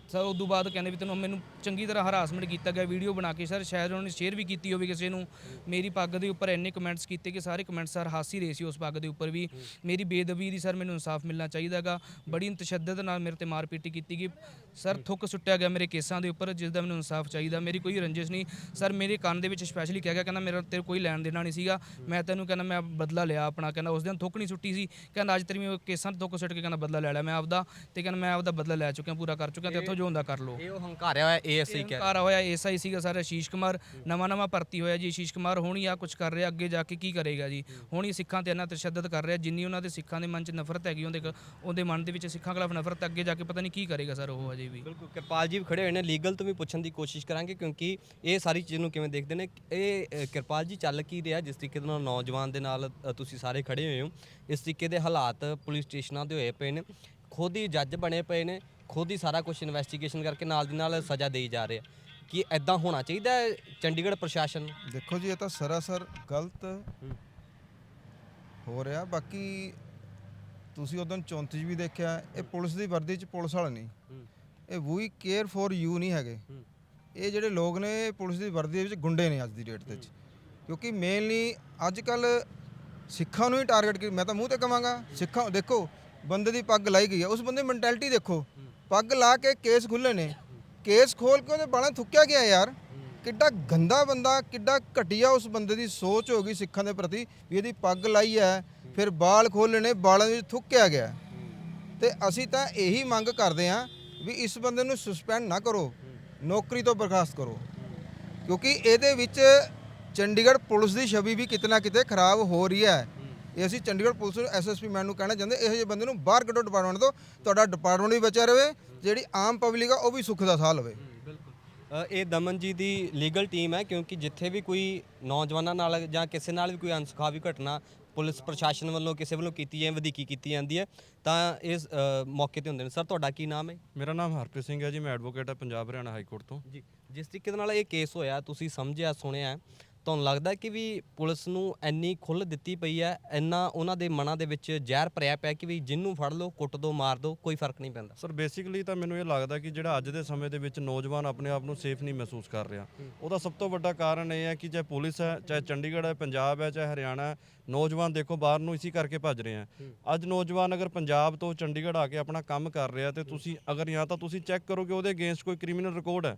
ਸਰ ਉਸ ਤੋਂ ਬਾਅਦ ਕਹਿੰਦੇ ਵੀ ਤੈਨੂੰ ਮੈਨੂੰ ਚੰਗੀ ਤਰ੍ਹਾਂ ਹਰਾਸਮੈਂਟ ਕੀਤਾ ਗਿਆ ਵੀਡੀਓ ਬਣਾ ਕੇ। ਸਰ ਸ਼ਾਇਦ ਉਹਨਾਂ ਨੇ ਸ਼ੇਅਰ ਵੀ ਕੀਤੀ ਹੋਵੇ ਕਿਸੇ ਨੂੰ। ਮੇਰੀ ਪੱਗ ਦੇ ਉੱਪਰ ਇੰਨੇ ਕਮੈਂਟਸ ਕੀਤੇ ਕਿ ਸਾਰੇ ਕਮੈਂਟ ਸਰ ਹਾਸੀ ਰਹੇ ਸੀ ਉਸ ਪੱਗ ਦੇ ਉੱਪਰ ਵੀ। ਮੇਰੀ ਬੇਦਬੀ ਦੀ ਸਰ ਮੈਨੂੰ ਇਨਸਾਫ ਮਿਲਣਾ ਚਾਹੀਦਾਗਾ ਬੜੀ ਤਸ਼ੱਦਦ ਨਾਲ ਮੇਰੇ ਤੇ ਮਾਰਪੀਟੀ ਕੀਤੀ ਗਈ। ਸਰ ਥੁੱਕ ਸੁੱਟਿਆ ਗਿਆ ਮੇਰੇ ਕੇਸਾਂ ਦੇ ਉੱਪਰ ਜਿਸ ਦਾ ਮੈਨੂੰ ਇਨਸਾਫ ਚਾਹੀਦਾ। ਮੇਰੀ ਕੋਈ ਰੰਜਿਸ਼ ਨਹੀਂ। ਸਰ ਮੇਰੇ ਕੰਨ ਦੇ ਵਿੱਚ ਸਪੈਸ਼ਲੀ ਕਿਹਾ ਗਿਆ ਕਹਿੰਦਾ ਮੇਰਾ ਤੇਰੇ ਕੋਈ ਲੈਣ ਦੇਣਾ ਨਹੀਂ ਸੀਗਾ। ਮੈਂ ਤੈਨੂੰ ਕਹਿੰਦਾ ਮੈਂ ਬਦਲਾ ਲਿਆ ਆਪਣਾ ਕਹਿੰਦਾ ਉਸ ਦਿਨ ਥੁੱਕ ਨਹੀਂ ਸੁੱਟੀ ਸੀ। ਕਹਿੰਦਾ ਅੱਜ ਤੇਰੀ ਮੈਂ ਕੇਸਾਂ ਥੁੱਕ ਸੁੱਟ ਕੇ ਕਹਿੰਦਾ ਬਦਲਾ ਲੈ ਲਿਆ ਮੈਂ ਆਪਦਾ। ਤੇ ਕਹਿੰਦਾ ਮੈਂ ਆਪਦਾ ਬਦਲਾ ਲੈ ਚੁੱਕਿਆ ਪੂਰਾ ਕਰ ਚੁੱਕਿਆ ਤੇ ਇੱਥੋਂ ਜੋ ਹੁੰਦਾ ਕਰ ਲਓ। ਇਹ ਉਹ ਹੰਕਾਰਿਆ ਹੋਇਆ ਏਐਸਆਈ ਕਹਿ ਘਰ ਹੋਇਆ ਐਸਆਈ ਸੀਗਾ ਸਰ ਆਸ਼ੀਸ਼ ਕੁਮਾਰ। ਨਵਾਂ ਨਵਾਂ ਭਰਤੀ ਹੋਇਆ ਜੀ ਆਸ਼ੀਸ਼ ਕੁਮਾਰ ਹੁਣ ਹੀ ਆ ਕੁਝ ਕਰ ਰਿਹਾ ਅੱਗੇ ਜਾ ਕੇ ਕੀ ਕਰੇਗਾ ਜੀ ਹੁਣ ਹੀ ਸਿੱਖਾਂ ਤੇ ਇੰਨਾ ਤਸ਼ੱਦਦ ਕਰ ਰਿਹਾ ਜਿੰਨੀ ਉਹਨਾਂ ਦੇ ਸਿੱਖਾਂ ਦੇ ਮਨ 'ਚ ਨਫ਼ਰਤ ਹੈਗੀ ਉਹਦੇ ਕ- ਉਹਦੇ ਮਨ ਦੇ ਵਿੱਚ ਸਿੱਖਾਂ ਖਿਲਾਫ ਨਫ਼ਰਤ ਅੱਗੇ ਜਾ ਕੇ ਪਤਾ ਨਹੀਂ ਕੀ ਕਰੇਗਾ ਸਰ ਉਹ ਅਜੇ ਵੀ ਬਿਲਕੁਲ ਕਿਰਪਾਲ ਜੀ ਵੀ ਖੜੇ ਹੋਏ ਨੇ ਲੀਗਲ ਤੋਂ ਵੀ ਪੁੱਛਣ ਦੀ ਕੋਸ਼ਿਸ਼ ਕਰਾਂਗੇ ਕਿਉਂਕਿ ਇਹ ਸਾਰੀ ਚੀਜ਼ ਨੂੰ ਕਿਵੇਂ ਦੇਖਦੇ ਨੇ ਇਹ ਅ, ਕਿਰਪਾਲ ਜੀ ਚੱਲ ਕੀ ਰਿਹਾ ਜਿਸ ਤਰੀਕੇ ਦੇ ਨਾਲ ਨੌਜਵਾਨ ਦੇ ਨਾਲ ਅ, ਤੁਸੀਂ ਸਾਰੇ ਖੜੇ ਹੋਏ ਹੋ ਇਸ ਤਰੀਕੇ ਦੇ ਹਾਲਾਤ ਪੁਲਿਸ ਸਟੇਸ਼ਨਾਂ ਦੇ ਹੋਏ ਪਏ ਨੇ ਖੁਦ ਹੀ ਜੱਜ ਬਣੇ ਪਏ ਨੇ ਖੁਦ ਹੀ ਸਾਰਾ ਕੁਝ ਇਨਵੈਸਟੀਗੇਸ਼ਨ ਕਰਕੇ ਨਾਲ ਦੀ ਨਾਲ ਸਜ਼ਾ ਦੇਈ ਜਾ ਰਹੇ ਆ ਕੀ ਐਦਾਂ ਹੋਣਾ ਚਾਹੀਦਾ ਹੈ ਚੰਡੀਗੜ੍ਹ ਪ੍ਰਸ਼ਾਸਨ ਨੂੰ? ਦੇਖੋ ਜੀ ਇਹ ਤਾਂ ਸਰਾਸਰ ਗਲਤ ਹੋ ਰਿਹਾ। ਬਾਕੀ ਤੁਸੀਂ ਉਦੋਂ 34 'ਚ ਵੀ ਦੇਖਿਆ ਇਹ ਪੁਲਿਸ ਦੀ ਵਰਦੀ 'ਚ ਪੁਲਿਸ ਵਾਲੇ ਨਹੀਂ। ਇਹ ਵੀ ਕੇਅਰ ਫॉर ਯੂ ਨਹੀਂ ਹੈਗੇ। ਇਹ ਜਿਹੜੇ ਲੋਕ ਨੇ ਇਹ ਪੁਲਿਸ ਦੀ ਵਰਦੀ ਦੇ ਵਿੱਚ ਗੁੰਡੇ ਨੇ ਅੱਜ ਦੀ ਡੇਟ ਤੇ ਕਿਉਂਕਿ ਮੇਨਲੀ ਅੱਜ ਕੱਲ ਸਿੱਖਾਂ ਨੂੰ ਹੀ ਟਾਰਗੇਟ ਕੀ ਮੈਂ ਤਾਂ ਮੂੰਹ ਤੇ ਕਵਾਂਗਾ ਸਿੱਖਾਂ ਦੇਖੋ ਬੰਦੇ ਦੀ ਪੱਗ ਲਾਈ ਗਈ ਹੈ ਉਸ ਬੰਦੇ ਦੀ ਮੈਂਟੈਲਿਟੀ ਦੇਖੋ। ਪੱਗ ਲਾ ਕੇ ਕੇਸ ਖੁੱਲੇ ਨੇ। ਕੇਸ ਖੋਲ ਕੇ ਉਹਦੇ ਬਾਲਾਂ ਥੁੱਕਿਆ ਗਿਆ ਯਾਰ। ਕਿੱਡਾ ਗੰਦਾ ਬੰਦਾ, ਕਿੱਡਾ ਘਟੀਆ ਉਸ ਬੰਦੇ ਦੀ ਸੋਚ ਹੋ ਗਈ ਸਿੱਖਾਂ ਦੇ ਪ੍ਰਤੀ ਵੀ ਇਹਦੀ ਪੱਗ ਲਾਈ ਹੈ, ਫਿਰ ਬਾਲ ਖੋਲਣੇ ਬਾਲਾਂ ਵਿੱਚ ਥੁੱਕਿਆ ਗਿਆ। ਤੇ ਅਸੀਂ ਤਾਂ ਇਹੀ ਮੰਗ ਕਰਦੇ ਹਾਂ ਵੀ ਇਸ ਬੰਦੇ ਨੂੰ ਸਸਪੈਂਡ ਨਾ ਕਰੋ, ਨੌਕਰੀ ਤੋਂ ਬਰਖਾਸਤ ਕਰੋ। ਕਿਉਂਕਿ ਇਹਦੇ ਵਿੱਚ ਚੰਡੀਗੜ੍ਹ ਪੁਲਿਸ ਦੀ ਛਵੀ ਵੀ ਕਿਤੇ ਨਾ ਕਿਤੇ ਖਰਾਬ ਹੋ ਰਹੀ ਹੈ। ਇਹ ਅਸੀਂ ਚੰਡੀਗੜ੍ਹ ਪੁਲਿਸ ਨੂੰ ਐਸਐਸਪੀ ਮੈਨ ਨੂੰ ਕਹਿਣਾ ਚਾਹੁੰਦੇ, ਇਹੋ ਜਿਹੇ ਬੰਦੇ ਨੂੰ ਬਾਹਰ ਕੱਢੋ ਡਿਪਾਰਟਮੈਂਟ ਤੋਂ, ਤੁਹਾਡਾ ਡਿਪਾਰਟਮੈਂਟ ਵੀ ਬਚਿਆ ਰਹੇ ਜਿਹੜੀ ਆਮ ਪਬਲਿਕ ਆ, ਉਹ ਵੀ ਸੁੱਖ ਦਾ ਸਾਹ ਲਵੇ। ਅ, ਇਹ ਦਮਨ ਜੀ ਦੀ ਲੀਗਲ ਟੀਮ ਹੈ ਕਿਉਂਕਿ ਜਿੱਥੇ ਵੀ ਕੋਈ ਨੌਜਵਾਨਾਂ ਨਾਲ ਜਾਂ ਕਿਸੇ ਨਾਲ ਵੀ ਕੋਈ ਅਨਸੁਖਾਵੀ ਘਟਨਾ ਪੁਲਿਸ ਪ੍ਰਸ਼ਾਸਨ ਵੱਲੋਂ ਕਿਸੇ ਵੱਲੋਂ ਕੀਤੀ ਜਾਂ ਵਧੀਕੀ ਕੀਤੀ ਜਾਂਦੀ ਹੈ ਤਾਂ ਇਸ ਅ, ਮੌਕੇ ਤੇ ਹੁੰਦੇ ਨੇ। ਸਰ ਤੁਹਾਡਾ ਕੀ ਨਾਮ ਹੈ? ਮੇਰਾ ਨਾਮ ਹਰਪ੍ਰੀਤ ਸਿੰਘ ਹੈ ਜੀ। ਮੈਂ ਐਡਵੋਕੇਟ ਹਾਂ ਪੰਜਾਬ ਹਰਿਆਣਾ ਹਾਈ ਕੋਰਟ ਤੋਂ। ਜੀ। ਜਿਸ ਤਰੀਕੇ ਦੇ ਨਾਲ ਇਹ ਕੇਸ ਹੋਇਆ ਤੁਸੀਂ ਸਮਝਿਆ ਸੁਣਿਆ ਤੁਹਾਨੂੰ ਲੱਗਦਾ ਕਿ ਵੀ ਪੁਲਿਸ ਨੂੰ ਇੰਨੀ ਖੁੱਲ੍ਹ ਦਿੱਤੀ ਪਈ ਹੈ ਇੰਨਾ ਉਹਨਾਂ ਦੇ ਮਨਾਂ ਦੇ ਵਿੱਚ ਜ਼ਹਿਰ ਭਰਿਆ ਪਿਆ ਕਿ ਵੀ ਜਿਹਨੂੰ ਫੜ ਲਓ ਕੁੱਟ ਦੋ ਮਾਰ ਦੋ ਕੋਈ ਫ਼ਰਕ ਨਹੀਂ ਪੈਂਦਾ? ਸਰ ਬੇਸਿਕਲੀ ਤਾਂ ਮੈਨੂੰ ਇਹ ਲੱਗਦਾ ਕਿ ਜਿਹੜਾ ਅੱਜ ਦੇ ਸਮੇਂ ਦੇ ਵਿੱਚ ਨੌਜਵਾਨ ਆਪਣੇ ਆਪ ਨੂੰ ਸੇਫ ਨਹੀਂ ਮਹਿਸੂਸ ਕਰ ਰਿਹਾ। ਉਹਦਾ ਸਭ ਤੋਂ ਵੱਡਾ ਕਾਰਨ ਇਹ ਹੈ ਕਿ ਚਾਹੇ ਪੁਲਿਸ ਹੈ ਚਾਹੇ ਚੰਡੀਗੜ੍ਹ ਹੈ ਪੰਜਾਬ ਹੈ ਚਾਹੇ ਹਰਿਆਣਾ ਹੈ ਨੌਜਵਾਨ ਦੇਖੋ ਬਾਹਰ ਨੂੰ ਇਸੇ ਕਰਕੇ ਭੱਜ ਰਹੇ ਆ। ਅੱਜ ਨੌਜਵਾਨ ਅਗਰ ਪੰਜਾਬ ਤੋਂ ਚੰਡੀਗੜ੍ਹ ਆ ਕੇ ਆਪਣਾ ਕੰਮ ਕਰ ਰਿਹਾ ਤੇ ਤੁਸੀਂ ਅਗਰ ਜਾਂ ਤਾਂ ਤੁਸੀਂ ਚੈੱਕ ਕਰੋ ਕਿ ਉਹਦੇ ਅਗੇਂਸਟ ਕੋਈ ਕ੍ਰਿਮੀਨਲ ਰਿਕਾਰਡ ਹੈ।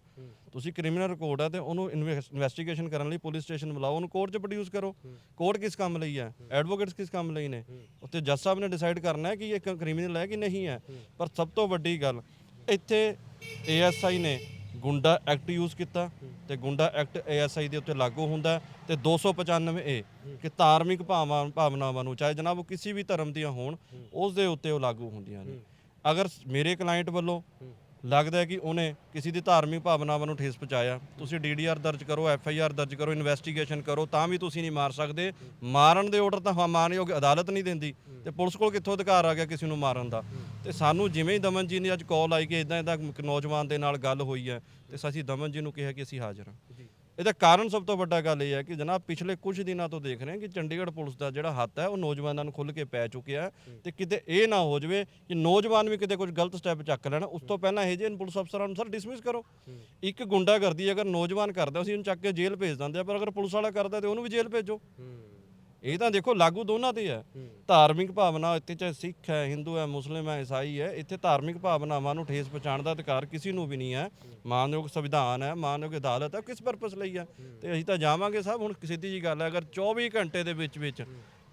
ਤੁਸੀਂ ਕ੍ਰਿਮੀਨਲ ਰਿਕਾਰਡ ਹੈ ਤੇ ਉਹਨੂੰ ਇਨਵੈਸਟੀਗੇਸ਼ਨ ਕਰਨ ਲਈ ਪੁਲਿਸ ਸਟੇਸ਼ਨ ਬੁਲਾਓ ਉਹਨੂੰ ਕੋਰਟ 'ਚ ਪ੍ਰੋਡਿਊਸ ਕਰੋ। ਕੋਰਟ ਕਿਸ ਕੰਮ ਲਈ ਹੈ? ਐਡਵੋਕੇਟਸ ਕਿਸ ਕੰਮ ਲਈ ਨੇ? ਉੱਤੇ ਜੱਜ ਸਾਹਿਬ ਨੇ ਡਿਸਾਈਡ ਕਰਨਾ ਹੈ ਕਿ ਇਹ ਕ੍ਰਿਮੀਨਲ ਹੈ ਕਿ ਨਹੀਂ ਹੈ। ਪਰ ਸਭ ਤੋਂ ਵੱਡੀ ਗੱਲ ਇੱਥੇ ਏਐਸਆਈ ਨੇ ਗੁੰਡਾ ਐਕਟ ਯੂਜ਼ ਕੀਤਾ ਤੇ ਗੁੰਡਾ ਐਕਟ ਏਐਸਆਈ ਦੇ ਉੱਤੇ ਲਾਗੂ ਹੁੰਦਾ ਹੈ ਤੇ 295 ਏ ਕਿ ਧਾਰਮਿਕ ਭਾਵਾਂ, ਭਾਵਨਾਵਾਂ ਨੂੰ, ਚਾਹੇ ਜਨਾਬ ਉਹ ਕਿਸੇ ਵੀ ਧਰਮ ਦੀਆਂ ਹੋਣ, ਉਸ ਦੇ ਉੱਤੇ ਉਹ ਲਾਗੂ ਹੁੰਦੀਆਂ ਨੇ। ਅਗਰ ਮੇਰੇ ਕਲਾਇੰਟ ਵੱਲੋਂ ਲੱਗਦਾ ਹੈ ਕਿ ਉਹਨੇ ਕਿਸੇ ਦੀ ਧਾਰਮਿਕ ਭਾਵਨਾਵਾਂ ਨੂੰ ਠੇਸ ਪਹੁੰਚਾਇਆ। ਤੁਸੀਂ ਡੀਡੀਆਰ ਦਰਜ ਕਰੋ ਐਫਆਈਆਰ ਦਰਜ ਕਰੋ, ਇਨਵੈਸਟੀਗੇਸ਼ਨ ਕਰੋ, ਤਾਂ ਵੀ ਤੁਸੀਂ ਨਹੀਂ ਮਾਰ ਸਕਦੇ। ਮਾਰਨ ਦੇ ਆਰਡਰ ਤਾਂ ਹਾਂ ਮਾਨਯੋਗ ਅਦਾਲਤ ਨਹੀਂ ਦਿੰਦੀ ਤੇ ਪੁਲਿਸ ਕੋਲ ਕਿੱਥੋਂ ਅਧਿਕਾਰ ਆ ਗਿਆ ਕਿਸੇ ਨੂੰ ਮਾਰਨ ਦਾ? ਤੇ ਸਾਨੂੰ ਜਿਵੇਂ ਹੀ ਦਮਨ ਜੀ ਨੇ ਅੱਜ ਕਾਲ ਆਈ ਕਿ ਇਦਾਂ ਇਦਾਂ ਨੌਜਵਾਨ ਦੇ ਨਾਲ ਗੱਲ ਹੋਈ ਹੈ, ਤੇ ਅਸੀਂ ਦਮਨ ਜੀ ਨੂੰ ਕਿਹਾ ਕਿ ਅਸੀਂ ਹਾਜ਼ਰ ਹਾਂ। ਇਹਦਾ ਕਾਰਨ ਸਭ ਤੋਂ ਵੱਡਾ ਗੱਲ ਇਹ ਹੈ ਕਿ ਜਨਾਬ ਪਿਛਲੇ ਕੁਝ ਦਿਨਾਂ ਤੋਂ ਦੇਖ ਰਹੇ ਹਾਂ ਕਿ ਚੰਡੀਗੜ੍ਹ ਪੁਲਿਸ ਦਾ ਜਿਹੜਾ ਹੱਥ ਹੈ ਉਹ ਨੌਜਵਾਨਾਂ ਨੂੰ ਖੁੱਲ੍ਹ ਕੇ ਪੈ ਚੁੱਕਿਆ ਤੇ ਕਿਤੇ ਇਹ ਨਾ ਹੋ ਜਾਵੇ ਕਿ ਨੌਜਵਾਨ ਵੀ ਕਿਤੇ ਕੁਝ ਗਲਤ ਸਟੈਪ ਚੱਕ ਲੈਣ। ਉਸ ਤੋਂ ਪਹਿਲਾਂ ਇਹ ਜਿਹੇ ਪੁਲਿਸ ਅਫਸਰਾਂ ਨੂੰ ਸਰ ਡਿਸਮਿਸ ਕਰੋ। ਇੱਕ ਗੁੰਡਾਗਰਦੀ ਅਗਰ ਨੌਜਵਾਨ ਕਰਦਾ ਅਸੀਂ ਉਹਨੂੰ ਚੱਕ ਕੇ ਜੇਲ੍ਹ ਭੇਜ ਦਿੰਦੇ ਆ ਪਰ ਅਗਰ ਪੁਲਿਸ ਵਾਲਾ ਕਰਦਾ ਤੇ ਉਹਨੂੰ ਵੀ ਜੇਲ੍ਹ ਭੇਜੋ। ਇਹ ਤਾਂ ਦੇਖੋ ਲਾਗੂ ਦੋਨਾਂ ਤੇ ਹੈ। ਧਾਰਮਿਕ ਭਾਵਨਾ ਇੱਥੇ ਚਾਹੇ ਸਿੱਖ ਹੈ ਹਿੰਦੂ ਹੈ ਮੁਸਲਿਮ ਹੈ ਈਸਾਈ ਹੈ ਇੱਥੇ ਧਾਰਮਿਕ ਭਾਵਨਾਵਾਂ ਨੂੰ ਠੇਸ ਪਹੁੰਚਾਉਣ ਦਾ ਅਧਿਕਾਰ ਕਿਸੇ ਨੂੰ ਵੀ ਨਹੀਂ ਹੈ। ਮਾਨਯੋਗ ਸੰਵਿਧਾਨ ਹੈ ਮਾਨਯੋਗ ਅਦਾਲਤ ਹੈ ਕਿਸ ਪਰਪਸ ਲਈ ਹੈ? ਤੇ ਅਸੀਂ ਤਾਂ ਜਾਵਾਂਗੇ ਸਾਹਿਬ ਹੁਣ ਸਿੱਧੀ ਜੀ ਗੱਲ ਹੈ ਅਗਰ 24 ਘੰਟੇ ਦੇ ਵਿੱਚ ਵਿੱਚ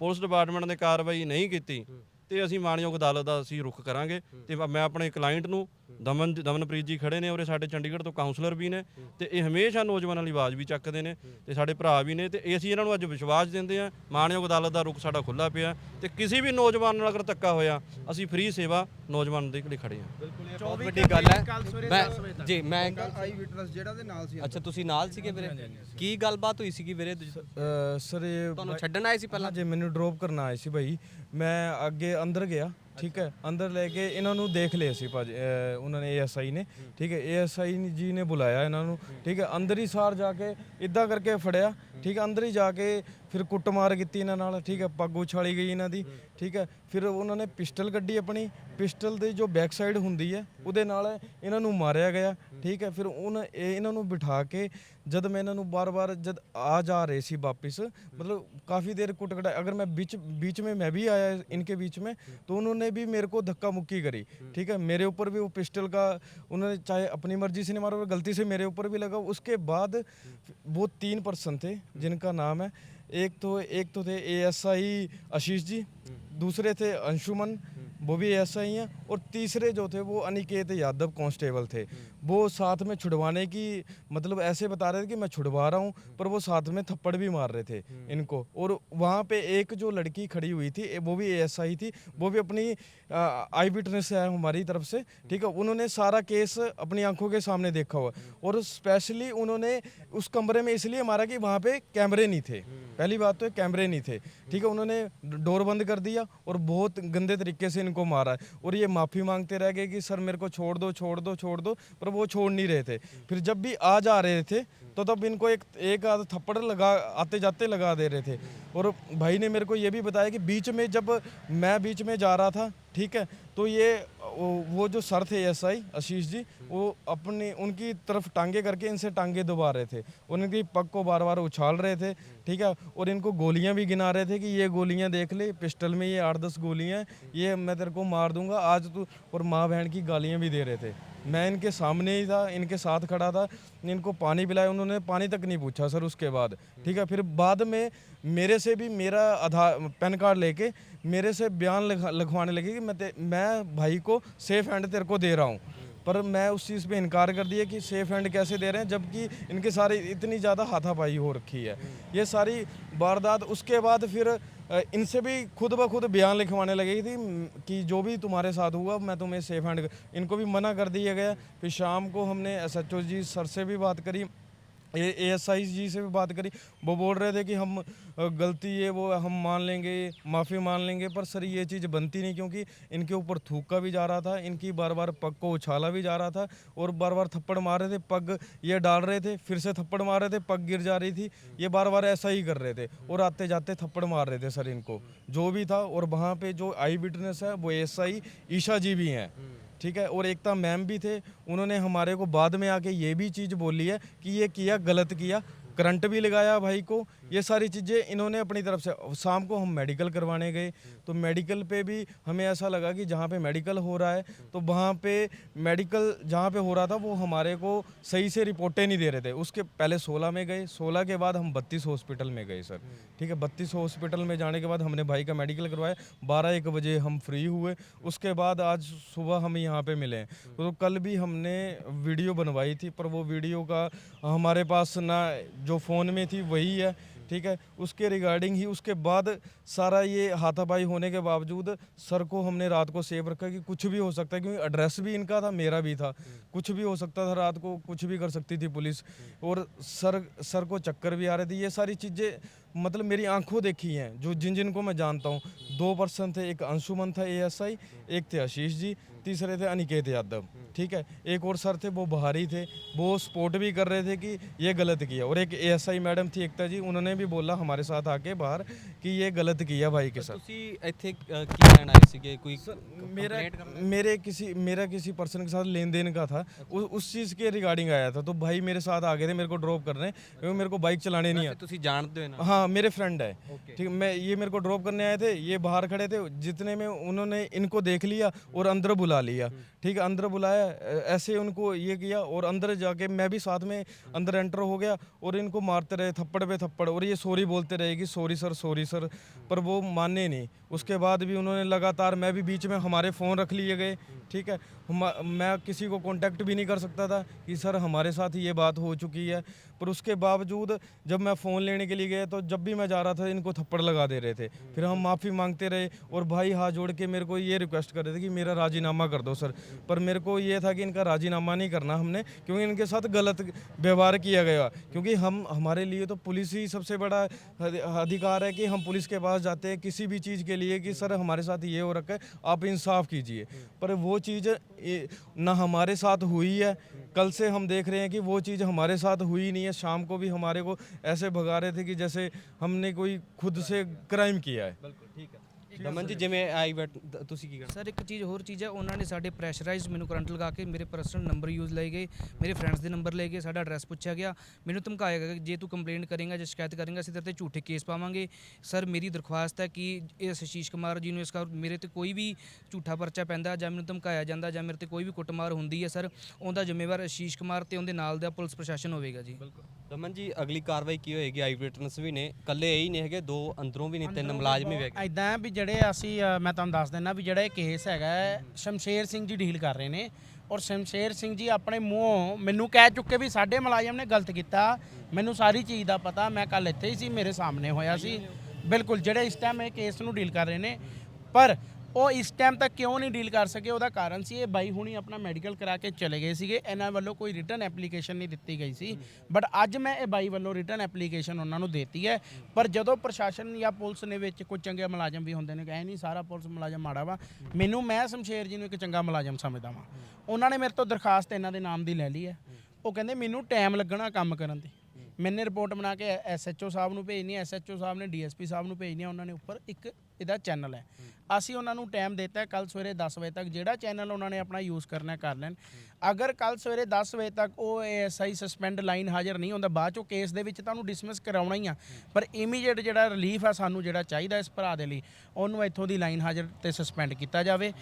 ਪੁਲਿਸ ਡਿਪਾਰਟਮੈਂਟ ਨੇ ਕਾਰਵਾਈ ਨਹੀਂ ਕੀਤੀ ਤੇ ਅਸੀਂ ਮਾਨਯੋਗ ਅਦਾਲਤ ਦਾ ਅਸੀਂ ਰੁਖ ਕਰਾਂਗੇ ਤੇ ਮੈਂ ਆਪਣੇ ਕਲਾਇੰਟ ਨੂੰ ਦਮਨ ਦਮਨਪ੍ਰੀਤ ਜੀ ਖੜੇ ਨੇ ਉਰੇ ਸਾਡੇ ਚੰਡੀਗੜ੍ਹ ਤੋਂ ਕਾਉਂਸਲਰ ਵੀ ਨੇ ਤੇ ਇਹ ਹਮੇਸ਼ਾ ਨੌਜਵਾਨਾਂ ਲਈ ਆਵਾਜ਼ ਵੀ ਚੱਕਦੇ ਨੇ ਤੇ ਸਾਡੇ ਭਰਾ ਵੀ ਨੇ ਤੇ ਇਹ ਅਸੀਂ ਇਹਨਾਂ ਨੂੰ ਅੱਜ ਵਿਸ਼ਵਾਸ ਦਿੰਦੇ ਆ ਮਾਨਯੋਗ ਅਦਾਲਤ ਦਾ ਰੁਖ ਸਾਡਾ ਖੁੱਲਾ ਪਿਆ ਤੇ ਕਿਸੇ ਵੀ ਨੌਜਵਾਨ ਨਾਲ ਅਗਰ ਧੱਕਾ ਹੋਇਆ ਅਸੀਂ ਫ੍ਰੀ ਸੇਵਾ ਨੌਜਵਾਨ ਦੇ ਲਈ ਖੜੇ ਆ ਬਹੁਤ ਵੱਡੀ ਗੱਲ ਹੈ। ਮੈਂ ਜੀ ਮੈਂ ਆਈ ਵਿਟਨੈਸ ਜਿਹੜਾ ਦੇ ਨਾਲ ਸੀ ਅੱਛਾ ਤੁਸੀਂ ਨਾਲ ਸੀਗੇ ਵੀਰੇ? ਕੀ ਗੱਲਬਾਤ ਹੋਈ ਸੀਗੀ ਵੀਰੇ? ਸਰ ਇਹ ਤੁਹਾਨੂੰ ਛੱਡਣ ਆਏ ਸੀ ਪਹਿਲਾਂ? ਜੇ ਮੈਨੂੰ ਡ੍ਰੌਪ ਕਰਨ ਆਏ ਸੀ ਭਾਈ ਮੈਂ ਅੱਗੇ ਅੰਦਰ ਗਿਆ। ਠੀਕ ਹੈ ਅੰਦਰ ਲੈ ਕੇ ਇਹਨਾਂ ਨੂੰ ਦੇਖ ਲਿਆ ਸੀ ਭਾਜੀ ਅ, ਉਹਨਾਂ ਨੇ ਏਐਸਆਈ ਨੇ ਠੀਕ ਹੈ ਏਐਸਆਈ ਜੀ ਨੇ ਬੁਲਾਇਆ ਇਹਨਾਂ ਨੂੰ ਠੀਕ ਹੈ ਅੰਦਰ ਹੀ ਸਾਰ ਜਾ ਕੇ ਇਦਾਂ ਕਰਕੇ ਫੜਿਆ ਠੀਕ ਹੈ ਅੰਦਰ ਹੀ ਜਾ ਕੇ ਫਿਰ ਕੁੱਟਮਾਰ ਕੀਤੀ ਇਹਨਾਂ ਨਾਲ ਠੀਕ ਹੈ ਪੱਗ ਉਛਾਲੀ ਗਈ ਇਹਨਾਂ ਦੀ ਠੀਕ ਹੈ ਫਿਰ ਉਹਨਾਂ ਨੇ ਪਿਸਟਲ ਕੱਢੀ ਆਪਣੀ ਪਿਸਟਲ ਦੇ ਜੋ ਬੈਕ ਸਾਈਡ ਹੁੰਦੀ ਹੈ ਉਹਦੇ ਨਾਲ ਇਹਨਾਂ ਨੂੰ ਮਾਰਿਆ ਗਿਆ ਠੀਕ ਹੈ ਫਿਰ ਉਹਨਾਂ ਇਹ ਇਹਨਾਂ ਨੂੰ ਬਿਠਾ ਕੇ ਜਦ ਮੈਂ ਇਹਨਾਂ ਨੂੰ ਬਾਰ-ਬਾਰ ਜਦ ਆ ਜਾ ਰਹੇ ਸੀ वापस मतलब काफ़ी देर कुट कटा अगर मैं बीच बीच में मैं भी आया इनके बीच में तो उन्होंने भी मेरे को धक्का मुक्की करी ठीक है मेरे ऊपर भी वो पिस्टल का उन्होंने चाहे अपनी मर्जी से नहीं मारा और गलती से मेरे ऊपर भी लगा उसके बाद वो तीन पर्सन थे जिनका नाम है। एक तो एक तो थे A S I Ashish ji दूसरे थे अंशुमन वो भी ए एस आई हैं और तीसरे जो थे वो अनिकेत यादव कांस्टेबल थे। वो साथ में छुड़वाने की मतलब ऐसे बता रहे थे कि मैं छुड़वा रहा हूँ पर वो साथ में थप्पड़ भी मार रहे थे इनको। और वहाँ पे एक जो लड़की खड़ी हुई थी वो भी एएसआई थी वो भी अपनी आई विटनेस है हमारी तरफ़ से ठीक है? उन्होंने सारा केस अपनी आँखों के सामने देखा हुआ और स्पेशली उन्होंने उस कमरे में इसलिए मारा कि वहाँ पे कैमरे नहीं थे। पहली बात तो कैमरे नहीं थे ठीक है? उन्होंने डोर बंद कर दिया और बहुत गंदे तरीके से इनको मारा और ये माफ़ी मांगते रह गए कि सर मेरे को छोड़ दो छोड़ दो छोड़ दो। पर वो छोड़ नहीं रहे थे। फिर जब भी आ जा रहे थे तो तब इनको एक एक आध थप्पड़ लगा आते जाते लगा दे रहे थे। और भाई ने मेरे को ये भी बताया कि बीच में जब मैं बीच में जा रहा था, ठीक है तो ये वो जो सर थे एस आई आशीष जी, वो अपनी, उनकी तरफ़ टांगे करके इनसे टांगे दबा रहे थे। इनकी पग को बार बार उछाल रहे थे, ठीक है? और इनको गोलियाँ भी गिना रहे थे कि ये गोलियाँ देख ले, पिस्टल में ये आठ दस गोलियाँ हैं, ये मैं तेरे को मार दूँगा, आज तू और माँ बहन की गालियाँ भी दे रहे थे। मैं इनके सामने ही था, इनके साथ खड़ा था, इनको पानी पिलाया, उन्होंने पानी तक नहीं पूछा, सर, उसके बाद, ठीक है? फिर बाद में मेरे से भी मेरा आधार, पैन कार्ड लेके मेरे से बयान लिखा- लिखवाने लगे कि मैं मैं भाई को सेफ़ हैंड तेरे को दे रहा हूँ। पर मैं उस चीज़ पे इनकार कर दिया कि सेफ़ हैंड कैसे दे रहे हैं, जबकि इनके सारे इतनी ज़्यादा हाथापाई हो रखी है। ये सारी वारदात, उसके बाद फिर इनसे भी खुद ब खुद बयान लिखवाने लगी थी कि जो भी तुम्हारे साथ हुआ, मैं तुम्हें सेफ़ हैंड इनको भी मना कर दिया गया। फिर शाम को हमने एस जी सर से भी बात करी। एएसआई जी से भी बात करी। वो बोल रहे थे कि हम गलती है वो हम मान लेंगे, माफ़ी मान लेंगे, पर सर ये चीज़ बनती नहीं क्योंकि इनके ऊपर थूका भी जा रहा था, इनकी बार बार पग को उछाला भी जा रहा था और बार बार थप्पड़ मार रहे थे, पग ये डाल रहे थे, फिर से थप्पड़ मार रहे थे, पग गिर जा रही थी। ये बार बार ऐसा ही कर रहे थे और आते जाते थप्पड़ मार रहे थे सर इनको। जो भी था और वहाँ पर जो आई विटनेस है, वो एस ईशा जी भी हैं। ठीक है और एकता मैम भी थे उन्होंने हमारे को बाद में आके ये भी चीज़ बोली है कि ये किया गलत किया करंट भी लगाया भाई को ये सारी चीज़ें इन्होंने अपनी तरफ़ से शाम को हम मेडिकल करवाने गए। तो मेडिकल पे भी हमें ऐसा लगा कि जहाँ पे मेडिकल हो रहा है तो वहाँ पे मेडिकल जहाँ पे हो रहा था, वो हमारे को सही से रिपोर्टें नहीं दे रहे थे। उसके पहले 16 में गए 16 के बाद हम 32 हॉस्पिटल में गए सर ठीक है 32 हॉस्पिटल में जाने के बाद हमने भाई का मेडिकल करवाया। बारह एक बजे हम फ्री हुए। उसके बाद आज सुबह हम यहाँ पे मिले तो कल भी हमने वीडियो बनवाई थी, पर वो वीडियो का हमारे पास ना, जो फ़ोन में थी, वही है। ठीक है उसके रिगार्डिंग ही उसके बाद सारा ये हाथापाई होने के बावजूद सर को हमने रात को सेव रखा कि कुछ भी हो सकता है क्योंकि एड्रेस भी इनका था मेरा भी था। कुछ भी हो सकता था रात को कुछ भी कर सकती थी पुलिस। और सर सर को चक्कर भी आ रहे थे। ये सारी चीज़ें मतलब मेरी आँखों देखी हैं जो जिन जिनको मैं जानता हूँ। दो पर्सन थे एक अंशुमन था एएसआई एक थे आशीष जी। तीसरे थे अनिकेत यादव ठीक है एक और सर थे वो बाहरी थे वो सपोर्ट भी कर रहे थे कि ये गलत किया और एक एएसआई मैडम थी एकता जी उन्होंने भी बोला हमारे साथ आके बाहर कि ये गलत किया भाई के साथ ਤੁਸੀਂ ਇੱਥੇ ਅ, ਕੀ ਲੈਣ ਆਏ ਸੀਗੇ ਕੋਈ मेरा मेरे किसी मेरा किसी पर्सन के साथ लेन देन का था उ, उस चीज़ के रिगार्डिंग आया था तो भाई मेरे साथ आ गए थे मेरे को ड्रॉप करने क्योंकि मेरे को बाइक चलाने नहीं आती ਤੁਸੀਂ ਜਾਣਦੇ ਹੋ ਨਾ हाँ मेरे फ्रेंड है ठीक है मैं ये मेरे को ड्रॉप करने आए थे ये बाहर खड़े थे जितने में उन्होंने इनको देख लिया और अंदर बुला लिया। ठीक है अंदर बुलाया ऐसे उनको ये किया और अंदर जाके मैं भी साथ में अंदर एंटर हो गया और इनको मारते रहे थप्पड़ पे थप्पड़ और ये सॉरी बोलते रहे कि सॉरी सर सॉरी सर पर वो माने नहीं। उसके बाद भी उन्होंने लगातार मैं भी बीच में हमारे फ़ोन रख लिए गए। ठीक है मैं किसी को कांटेक्ट भी नहीं कर सकता था कि सर हमारे साथ ये बात हो चुकी है। पर उसके बावजूद जब मैं फ़ोन लेने के लिए गया तो जब भी मैं जा रहा था इनको थप्पड़ लगा दे रहे थे। फिर हम माफ़ी मांगते रहे और भाई हाथ जोड़ के मेरे को ये रिक्वेस्ट कर रहे थे कि मेरा राजीनामा कर दो सर। पर मेरे को ये था कि इनका राजीनामा नहीं करना हमने, क्योंकि इनके साथ गलत व्यवहार किया गया। क्योंकि हम, हमारे लिए तो पुलिस ही सबसे बड़ा अधिकार है कि हम पुलिस के पास जाते हैं किसी भी चीज़ के लिए कि सर हमारे साथ ये हो रखा है, आप इंसाफ कीजिए। पर वो चीज़ ना हमारे साथ हुई है। कल से हम देख रहे हैं कि वो चीज़ हमारे साथ हुई नहीं है। शाम को भी हमारे को ऐसे भगा रहे थे कि जैसे हमने कोई खुद से क्राइम किया है। ਦਮਨ ਜੀ ਜਿਵੇਂ ਆਈ ਬੈਠ ਤੁਸੀਂ ਕੀ ਕਰਨਾ ਸਰ ਇੱਕ ਚੀਜ਼ ਹੋਰ ਚੀਜ਼ ਹੈ ਉਹਨਾਂ ਨੇ ਸਾਡੇ ਪ੍ਰੈਸ਼ਰਾਈਜ਼ ਮੈਨੂੰ ਕਰੰਟ ਲਗਾ ਕੇ ਮੇਰੇ ਪਰਸਨਲ ਨੰਬਰ ਯੂਜ਼ ਲਏ ਗਏ ਮੇਰੇ ਫਰੈਂਡਸ ਦੇ ਨੰਬਰ ਲਏ ਗਏ ਸਾਡਾ ਐਡਰੈਸ ਪੁੱਛਿਆ ਗਿਆ ਮੈਨੂੰ ਧਮਕਾਇਆ ਗਿਆ ਕਿ ਜੇ ਤੂੰ ਕੰਪਲੇਂਟ ਕਰੇਂਗਾ ਜਾਂ ਸ਼ਿਕਾਇਤ ਕਰੇਂਗਾ ਅਸੀਂ ਤੇਰੇ ਤੇ ਝੂਠੇ ਕੇਸ ਪਾਵਾਂਗੇ। ਸਰ ਮੇਰੀ ਦਰਖਾਸਤ ਹੈ ਕਿ ਇਸ ਆਸ਼ੀਸ਼ ਕੁਮਾਰ ਜੀ ਨੂੰ ਇਸ ਕਰ ਮੇਰੇ ਤੇ ਕੋਈ ਵੀ ਝੂਠਾ ਪਰਚਾ ਪੈਂਦਾ ਜਾਂ ਮੈਨੂੰ ਧਮਕਾਇਆ ਜਾਂਦਾ ਜਾਂ ਮੇਰੇ ਤੇ ਕੋਈ ਵੀ ਕੁੱਟਮਾਰ ਹੁੰਦੀ ਹੈ ਸਰ ਉਹਦਾ ਜ਼ਿੰਮੇਵਾਰ ਆਸ਼ੀਸ਼ ਕੁਮਾਰ ਤੇ ਉਹਦੇ ਨਾਲ ਦਾ ਪੁਲਿਸ ਪ੍ਰਸ਼ਾਸਨ ਹੋਵੇਗਾ ਜੀ। ਦਮਨ ਜੀ ਅਗਲੀ ਕਾਰਵਾਈ ਕੀ ਹੋਏਗੀ? ਆਈ ਵਿਟਨੈਸ ਵੀ ਨੇ ਕੱਲੇ ਹੀ ਨਹੀਂ ਹੈਗੇ ਦੋ ਅੰਦਰੋਂ ਵੀ ਨੇ ਤਿੰਨ ਮੁਲਾਜ਼ਮ ਵੀ ਹੈਗੇ ਐਦਾਂ ਵੀ ਜਿਹੜੇ ਅਸੀਂ ਅ, ਮੈਂ ਤੁਹਾਨੂੰ ਦੱਸ ਦਿੰਦਾ ਵੀ ਜਿਹੜਾ ਇਹ ਕੇਸ ਹੈਗਾ ਹੈ, ਸ਼ਮਸ਼ੇਰ ਸਿੰਘ ਜੀ ਡੀਲ ਕਰ ਰਹੇ ਨੇ। ਔਰ ਸ਼ਮਸ਼ੇਰ ਸਿੰਘ ਜੀ ਆਪਣੇ ਮੂੰਹੋਂ ਮੈਨੂੰ ਕਹਿ ਚੁੱਕੇ ਵੀ ਸਾਡੇ ਮੁਲਾਜ਼ਮ ਨੇ ਗਲਤ ਕੀਤਾ। ਮੈਨੂੰ ਸਾਰੀ ਚੀਜ਼ ਦਾ ਪਤਾ ਮੈਂ ਕੱਲ ਇੱਥੇ ਹੀ ਸੀ ਮੇਰੇ ਸਾਹਮਣੇ ਹੋਇਆ ਸੀ। ਬਿਲਕੁਲ ਜਿਹੜੇ ਇਸ ਟਾਈਮ ਇਹ ਕੇਸ ਨੂੰ ਡੀਲ ਕਰ ਰਹੇ ਨੇ। ਪਰ ਉਹ ਇਸ ਟਾਈਮ ਤੱਕ ਕਿਉਂ ਨਹੀਂ ਡੀਲ ਕਰ ਸਕੇ? ਉਹਦਾ ਕਾਰਨ ਸੀ, ਇਹ ਬਾਈ ਹੁਣੀ ਆਪਣਾ ਮੈਡੀਕਲ ਕਰਾ ਕੇ ਚਲੇ ਗਏ ਸੀਗੇ। ਇਹਨਾਂ ਵੱਲੋਂ ਕੋਈ ਰਿਟਰਨ ਐਪਲੀਕੇਸ਼ਨ ਨਹੀਂ ਦਿੱਤੀ ਗਈ ਸੀ। ਬਟ ਅੱਜ ਮੈਂ ਇਹ ਬਾਈ ਵੱਲੋਂ ਰਿਟਰਨ ਐਪਲੀਕੇਸ਼ਨ ਉਹਨਾਂ ਨੂੰ ਦੇਤੀ ਹੈ। ਪਰ ਜਦੋਂ ਪ੍ਰਸ਼ਾਸਨ ਜਾਂ ਪੁਲਿਸ ਨੇ ਵਿੱਚ ਕੋਈ ਚੰਗੇ ਮੁਲਾਜ਼ਮ ਵੀ ਹੁੰਦੇ ਨੇ ਕਹੇ ਨਹੀਂ, ਸਾਰਾ ਪੁਲਿਸ ਮੁਲਾਜ਼ਮ ਮਾੜਾ ਵਾ। ਮੈਨੂੰ, ਮੈਂ ਸ਼ਮਸ਼ੇਰ ਜੀ ਨੂੰ ਇੱਕ ਚੰਗਾ ਮੁਲਾਜ਼ਮ ਸਮਝਦਾ ਵਾਂ। ਉਹਨਾਂ ਨੇ ਮੇਰੇ ਤੋਂ ਦਰਖਾਸਤ ਇਹਨਾਂ ਦੇ ਨਾਮ ਦੀ ਲੈ ਲਈ ਹੈ। ਉਹ ਕਹਿੰਦੇ, ਮੈਨੂੰ ਟਾਈਮ ਲੱਗਣਾ ਕੰਮ ਕਰਨ ਤੇ ਮੈਨੇ ਰਿਪੋਰਟ ਬਣਾ ਕੇ ਐਸਐਚਓ ਸਾਹਿਬ ਨੂੰ ਭੇਜਣੀ ਐਸਐਚਓ ਸਾਹਿਬ ਨੇ ਡੀਐਸਪੀ ਸਾਹਿਬ ਨੂੰ ਭੇਜਣੀ ਉਹਨਾਂ ਨੇ ਉੱਪਰ ਇੱਕ ਇਹਦਾ ਚੈਨਲ ਹੈ। ਅਸੀਂ ਉਹਨਾਂ ਨੂੰ ਟਾਈਮ ਦਿੱਤਾ ਕੱਲ ਸਵੇਰੇ 10 ਵਜੇ ਤੱਕ ਜਿਹੜਾ ਚੈਨਲ ਉਹਨਾਂ ਨੇ ਆਪਣਾ ਯੂਜ਼ ਕਰਨਾ ਕਰ ਲੈਣ। ਅਗਰ ਕੱਲ ਸਵੇਰੇ 10 ਵਜੇ ਤੱਕ ਉਹ ਐਸਆਈ ਸਸਪੈਂਡ ਲਾਈਨ ਹਾਜ਼ਰ ਨਹੀਂ ਹੁੰਦਾ ਬਾਅਦ ਚੋਂ ਕੇਸ ਦੇ ਵਿੱਚ ਤੁਹਾਨੂੰ ਡਿਸਮਿਸ ਕਰਾਉਣਾ ਹੀ ਆ। ਪਰ ਇਮੀਡੀਏਟ ਜਿਹੜਾ ਰਿਲੀਫ ਆ ਸਾਨੂੰ ਜਿਹੜਾ ਚਾਹੀਦਾ ਇਸ ਭਰਾ ਦੇ ਲਈ ਉਹਨੂੰ ਇੱਥੋਂ ਦੀ ਲਾਈਨ ਹਾਜ਼ਰ ਤੇ ਸਸਪੈਂਡ ਕੀਤਾ ਜਾਵੇ।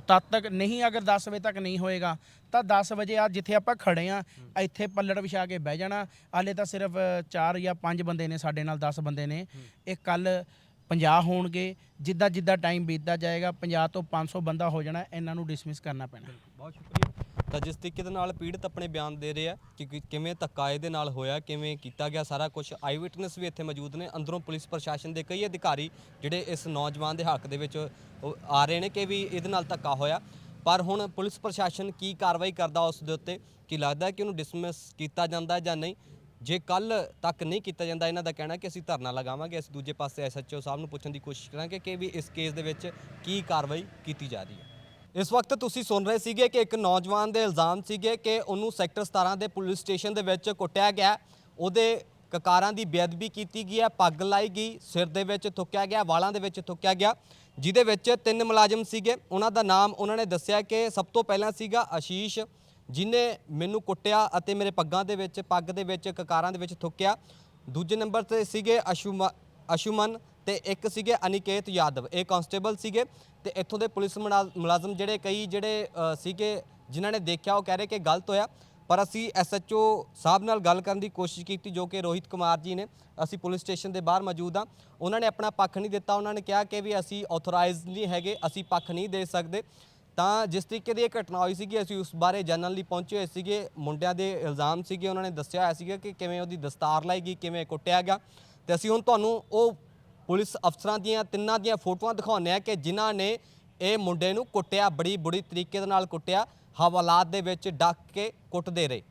ਤਦ ਤੱਕ ਨਹੀਂ, ਅਗਰ 10 ਵਜੇ ਤੱਕ ਨਹੀਂ ਹੋਏਗਾ, ਤਾਂ 10 ਵਜੇ ਆ ਜਿੱਥੇ ਆਪਾਂ ਖੜੇ ਆ, ਇੱਥੇ ਪੱਲੜ ਵਿਛਾ ਕੇ ਬਹਿ ਜਾਣਾ। ਹਾਲੇ ਤਾਂ ਸਿਰਫ 4 ਜਾਂ 5 ਬੰਦੇ ਨੇ ਸਾਡੇ ਨਾਲ 10 ਬੰਦੇ ਨੇ। ਇਹ ਕੱਲ 50 ਹੋਣਗੇ। ਜਿੱਦਾਂ ਜਿੱਦਾਂ ਟਾਈਮ ਬੀਤਦਾ ਜਾਏਗਾ 50 ਤੋਂ 500 ਬੰਦਾ ਹੋ ਜਾਣਾ, ਇਹਨਾਂ ਨੂੰ ਡਿਸਮਿਸ ਕਰਨਾ ਪੈਣਾ। ਬਹੁਤ ਸ਼ੁਕਰੀਆ। ਤਾਂ ਜਿਸ ਤਰੀਕੇ ਦੇ ਨਾਲ ਪੀੜਤ ਆਪਣੇ ਬਿਆਨ ਦੇ ਰਹੇ ਆ ਕਿ ਕਿਵੇਂ ਧੱਕਾ ਇਹਦੇ ਨਾਲ ਹੋਇਆ, ਕਿਵੇਂ ਕੀਤਾ ਗਿਆ ਸਾਰਾ ਕੁਝ ਆਈ ਵਿਟਨੈਸ ਵੀ ਇੱਥੇ ਮੌਜੂਦ ਨੇ। ਅੰਦਰੋਂ ਪੁਲਿਸ ਪ੍ਰਸ਼ਾਸਨ ਦੇ ਕਈ ਅਧਿਕਾਰੀ ਜਿਹੜੇ ਇਸ ਨੌਜਵਾਨ ਦੇ ਹੱਕ ਦੇ ਵਿੱਚ ਆ ਰਹੇ ਨੇ ਕਿ ਵੀ ਇਹਦੇ ਨਾਲ ਧੱਕਾ ਹੋਇਆ। ਪਰ ਹੁਣ ਪੁਲਿਸ ਪ੍ਰਸ਼ਾਸਨ ਕੀ ਕਾਰਵਾਈ ਕਰਦਾ ਉਸ ਦੇ ਉੱਤੇ? ਕੀ ਲੱਗਦਾ ਕਿ ਉਹਨੂੰ ਡਿਸਮਿਸ ਕੀਤਾ ਜਾਂਦਾ ਜਾਂ ਨਹੀਂ? ਜੇ ਕੱਲ ਤੱਕ ਨਹੀਂ ਕੀਤਾ ਜਾਂਦਾ, ਇਹਨਾਂ ਦਾ ਕਹਿਣਾ ਕਿ ਅਸੀਂ ਧਰਨਾ ਲਗਾਵਾਂਗੇ, ਅਸੀਂ ਦੂਜੇ ਪਾਸੇ ਐਸਐਚਓ ਸਾਹਿਬ ਨੂੰ ਪੁੱਛਣ ਦੀ ਕੋਸ਼ਿਸ਼ ਕਰਾਂਗੇ ਕਿ ਵੀ ਇਸ ਕੇਸ ਦੇ ਵਿੱਚ ਕੀ ਕਾਰਵਾਈ ਕੀਤੀ ਜਾ ਰਹੀ ਹੈ। ਇਸ ਵਕਤ ਤੁਸੀਂ ਸੁਣ ਰਹੇ ਸੀਗੇ ਕਿ ਇੱਕ ਨੌਜਵਾਨ ਦੇ ਇਲਜ਼ਾਮ ਸੀਗੇ ਕਿ ਉਹਨੂੰ ਸੈਕਟਰ 17 ਦੇ ਪੁਲਿਸ ਸਟੇਸ਼ਨ ਦੇ ਵਿੱਚ ਕੁੱਟਿਆ ਗਿਆ। ਉਹਦੇ ਕਕਾਰਾਂ ਦੀ ਬੇਅਦਬੀ ਕੀਤੀ ਗਈ ਹੈ, ਪੱਗ ਲਾਈ ਗਈ, ਸਿਰ ਦੇ ਵਿੱਚ ਥੁੱਕਿਆ ਗਿਆ, ਵਾਲਾਂ ਦੇ ਵਿੱਚ ਥੁੱਕਿਆ ਗਿਆ, ਜਿਹਦੇ ਵਿੱਚ ਤਿੰਨ ਮੁਲਾਜ਼ਮ ਸੀਗੇ। ਉਹਨਾਂ ਦਾ ਨਾਮ ਉਹਨਾਂ ਨੇ ਦੱਸਿਆ ਕਿ ਸਭ ਤੋਂ ਪਹਿਲਾਂ ਸੀਗਾ ਆਸ਼ੀਸ਼ ਜਿਨੇ ਮੈਨੂੰ ਕੁੱਟਿਆ ਅਤੇ ਮੇਰੇ ਪੱਗਾਂ ਦੇ ਵਿੱਚ, ਪੱਗ ਦੇ ਵਿੱਚ, ਕਕਾਰਾਂ ਦੇ ਵਿੱਚ ਥੁੱਕਿਆ। ਦੂਜੇ ਨੰਬਰ ਤੇ ਸੀਗੇ ਅਸ਼ੁਮ ਅਸ਼ੁਮਨ ਤੇ ਇੱਕ ਸੀਗੇ ਅਨਿਕੇਤ ਯਾਦਵ, ਇਹ ਕਾਂਸਟੇਬਲ ਸੀਗੇ ਤੇ ਇੱਥੋਂ ਦੇ ਪੁਲਿਸ ਮੁਲਾ- ਮੁਲਾਜ਼ਮ ਜਿਹੜੇ ਕਈ ਜਿਹੜੇ ਸੀਗੇ ਜਿਨ੍ਹਾਂ ਨੇ ਦੇਖਿਆ, ਉਹ ਕਹਿ ਰਹੇ ਕਿ ਗਲਤ ਹੋਇਆ। ਪਰ ਅਸੀਂ ਐਸਐਚਓ ਸਾਹਿਬ ਨਾਲ ਗੱਲ ਕਰਨ ਦੀ ਕੋਸ਼ਿਸ਼ ਕੀਤੀ, ਜੋ ਕਿ ਰੋਹਿਤ ਕੁਮਾਰ ਜੀ ਨੇ। ਅਸੀਂ ਪੁਲਿਸ ਸਟੇਸ਼ਨ ਦੇ ਬਾਹਰ ਮੌਜੂਦ ਹਾਂ। ਉਹਨਾਂ ਨੇ ਆਪਣਾ ਪੱਖ ਨਹੀਂ ਦਿੱਤਾ। ਉਹਨਾਂ ਨੇ ਕਿਹਾ ਕਿ ਵੀ ਅਸੀਂ ਆਥੋਰਾਈਜ਼ਡ ਨਹੀਂ ਹੈਗੇ, ਅਸੀਂ ਪੱਖ ਨਹੀਂ ਦੇ ਸਕਦੇ। ਤਾਂ ਜਿਸ ਤਰੀਕੇ ਦੀ ਇਹ ਘਟਨਾ ਹੋਈ ਸੀਗੀ, ਅਸੀਂ ਉਸ ਬਾਰੇ ਜਾਣਨ ਲਈ ਪਹੁੰਚੇ ਹੋਏ ਸੀਗੇ। ਮੁੰਡਿਆਂ ਦੇ ਇਲਜ਼ਾਮ ਸੀਗੇ, ਉਹਨਾਂ ਨੇ ਦੱਸਿਆ ਹੋਇਆ ਸੀਗਾ ਕਿ ਕਿਵੇਂ ਉਹਦੀ ਦਸਤਾਰ ਲਾਈ ਗਈ, ਕਿਵੇਂ ਕੁੱਟਿਆ ਗਿਆ। ਤੇ ਅਸੀਂ ਹੁਣ ਤੁਹਾਨੂੰ ਉਹ ਪੁਲਿਸ ਅਫਸਰਾਂ ਦੀਆਂ ਤਿੰਨਾਂ ਦੀਆਂ ਫੋਟੋਆਂ ਦਿਖਾਉਂਦੇ ਆ ਕਿ ਜਿਨ੍ਹਾਂ ਨੇ ਇਹ ਮੁੰਡੇ ਨੂੰ ਕੁੱਟਿਆ, ਬੜੀ ਬੁਰੀ ਤਰੀਕੇ ਦੇ ਨਾਲ ਕੁੱਟਿਆ, ਹਵਾਲਾਤ ਦੇ ਵਿੱਚ ਡੱਕ ਕੇ ਕੁੱਟਦੇ ਰਹੇ।